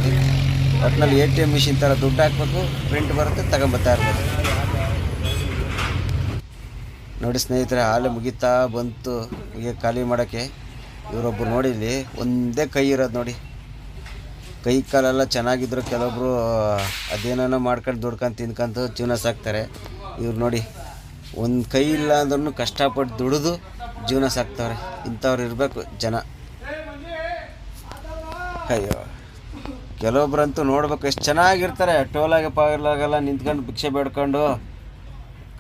ಒಟ್ಟಿನಲ್ಲಿ ಎ ಟಿ ಎಂ ಮಿಷಿನ್ ಥರ ದುಡ್ಡು ಹಾಕ್ಬೇಕು ಪ್ರಿಂಟ್ ಬರುತ್ತೆ, ತಗೊಂಬತ್ತಾ ಇರ್ಬೋದು. ನೋಡಿ ಸ್ನೇಹಿತರೆ, ಹಾಲು ಮುಗಿತಾ ಬಂತು. ಹೀಗೆ ಖಾಲಿ ಮಾಡೋಕ್ಕೆ ಇವರೊಬ್ಬರು ಇಲ್ಲಿ ಒಂದೇ ಕೈ ಇರೋದು ನೋಡಿ. ಕೈ ಕಾಲೆಲ್ಲ ಚೆನ್ನಾಗಿದ್ರು, ಕೆಲವೊಬ್ರು ಅದೇನೋ ಮಾಡ್ಕೊಂಡು ದುಡ್ಕೊಂಡು ತಿನ್ಕೊಂಡು ಜೀವನ ಸಾಕ್ತಾರೆ. ಇವ್ರು ನೋಡಿ, ಒಂದು ಕೈ ಇಲ್ಲ ಅಂದ್ರೂ ಕಷ್ಟಪಟ್ಟು ದುಡಿದು ಜೀವನ ಸಾಕ್ತವ್ರೆ. ಇಂಥವ್ರು ಇರಬೇಕು ಜನ. ಅಯ್ಯೋ. ಕೆಲವೊಬ್ರಂತೂ ನೋಡ್ಬೇಕು, ಎಷ್ಟು ಚೆನ್ನಾಗಿರ್ತಾರೆ. ಟೋಲಾಗೆ ಪಾಲಾಗೆಲ್ಲ ನಿಂತ್ಕೊಂಡು ಭಿಕ್ಷೆ ಬೇಡ್ಕೊಂಡು.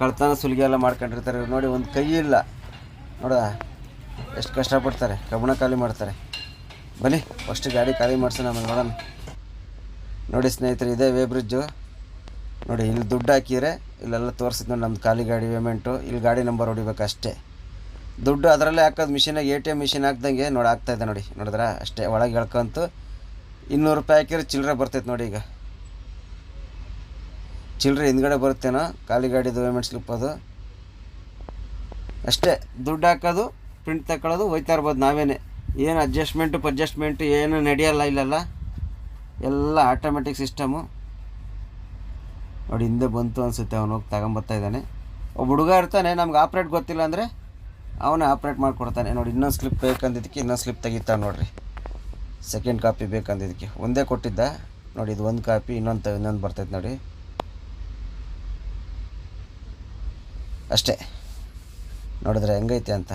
ಕಳ್ತನ ಸುಲಿಗೆ ಎಲ್ಲ ಮಾಡ್ಕೊಂಡಿರ್ತಾರೆ. ನೋಡಿ, ಒಂದು ಕೈ ಇಲ್ಲ. ನೋಡ, ಎಷ್ಟು ಕಷ್ಟಪಡ್ತಾರೆ. ಕಬ್ಬಣ ಖಾಲಿ ಮಾಡ್ತಾರೆ. ಬನ್ನಿ ಫಸ್ಟ್ ಗಾಡಿ ಖಾಲಿ ಮಾಡ್ಸೋಣ ಆಮೇಲೆ ನೋಡೋಣ. ನೋಡಿ ಸ್ನೇಹಿತರೆ, ಇದೇ ವೇ ಬ್ರಿಡ್ಜು ನೋಡಿ, ಇಲ್ಲಿ ದುಡ್ಡು ಹಾಕಿದರೆ ಇಲ್ಲೆಲ್ಲ ತೋರಿಸಿದ್ ನೋಡಿ ನಮ್ದು ಖಾಲಿ ಗಾಡಿ ಪೇಮೆಂಟು ಇಲ್ಲಿ ಗಾಡಿ ನಂಬರ್ ಹೊಡಿಬೇಕು ಅಷ್ಟೇ ದುಡ್ಡು ಅದರಲ್ಲೇ ಹಾಕೋದು ಮಿಷಿನಾಗ ಎ ಟಿ ಎಂ ಮಿಷಿನ್ ಹಾಕ್ದಂಗೆ ನೋಡಿ ಆಗ್ತಾಯಿದೆ ನೋಡಿ. ನೋಡಿದ್ರೆ? ಅಷ್ಟೇ ಒಳಗೆ ಎಳ್ಕೊಂತು ಇನ್ನೂರು ರೂಪಾಯಿ ಹಾಕಿದ್ರೆ ಚಿಲ್ಲರೆ ಬರ್ತೈತೆ ನೋಡಿ ಈಗ. ಚಿಲ್ಲರೆ ಹಿಂದ್ಗಡೆ ಬರುತ್ತೇನೋ, ಖಾಲಿ ಗಾಡಿದು ಪೇಮೆಂಟ್ ಸ್ಲಿಪ್ ಅದು. ಅಷ್ಟೇ, ದುಡ್ಡು ಹಾಕೋದು ಪ್ರಿಂಟ್ ತಗೊಳ್ಳೋದು ಹೋಯ್ತಾ ಇರ್ಬೋದು ನಾವೇನೆ. ಏನು ಅಡ್ಜಸ್ಟ್ಮೆಂಟು ಪಡ್ಜಸ್ಟ್ಮೆಂಟು ಏನು ನಡೆಯಲ್ಲ ಇಲ್ಲೆಲ್ಲ. ಎಲ್ಲ ಆಟೋಮೆಟಿಕ್ ಸಿಸ್ಟಮು ನೋಡಿ, ಹಿಂದೆ ಬಂತು ಅನಿಸುತ್ತೆ, ಅವನು ಹೋಗಿ ತಗೊಂಬರ್ತಾ ಇದ್ದಾನೆ. ಒಬ್ಬ ಹುಡುಗ ಇರ್ತಾನೆ, ನಮ್ಗೆ ಆಪ್ರೇಟ್ ಗೊತ್ತಿಲ್ಲ ಅಂದರೆ ಅವನೇ ಆಪ್ರೇಟ್ ಮಾಡಿಕೊಡ್ತಾನೆ. ನೋಡಿ, ಇನ್ನೊಂದು ಸ್ಲಿಪ್ ಬೇಕಂದಿದ್ದಕ್ಕೆ ಇನ್ನೊಂದು ಸ್ಲಿಪ್ ತೆಗಿತಾನೆ ನೋಡಿರಿ. ಸೆಕೆಂಡ್ ಕಾಪಿ ಬೇಕಂದಿದ್ದಕ್ಕೆ. ಒಂದೇ ಕೊಟ್ಟಿದ್ದ. ನೋಡಿ, ಇದು ಒಂದು ಕಾಪಿ ಇನ್ನೊಂದು ಇನ್ನೊಂದು ಬರ್ತೈತೆ ನೋಡಿ. ಅಷ್ಟೇ. ನೋಡಿದ್ರೆ ಹೆಂಗೈತೆ ಅಂತ.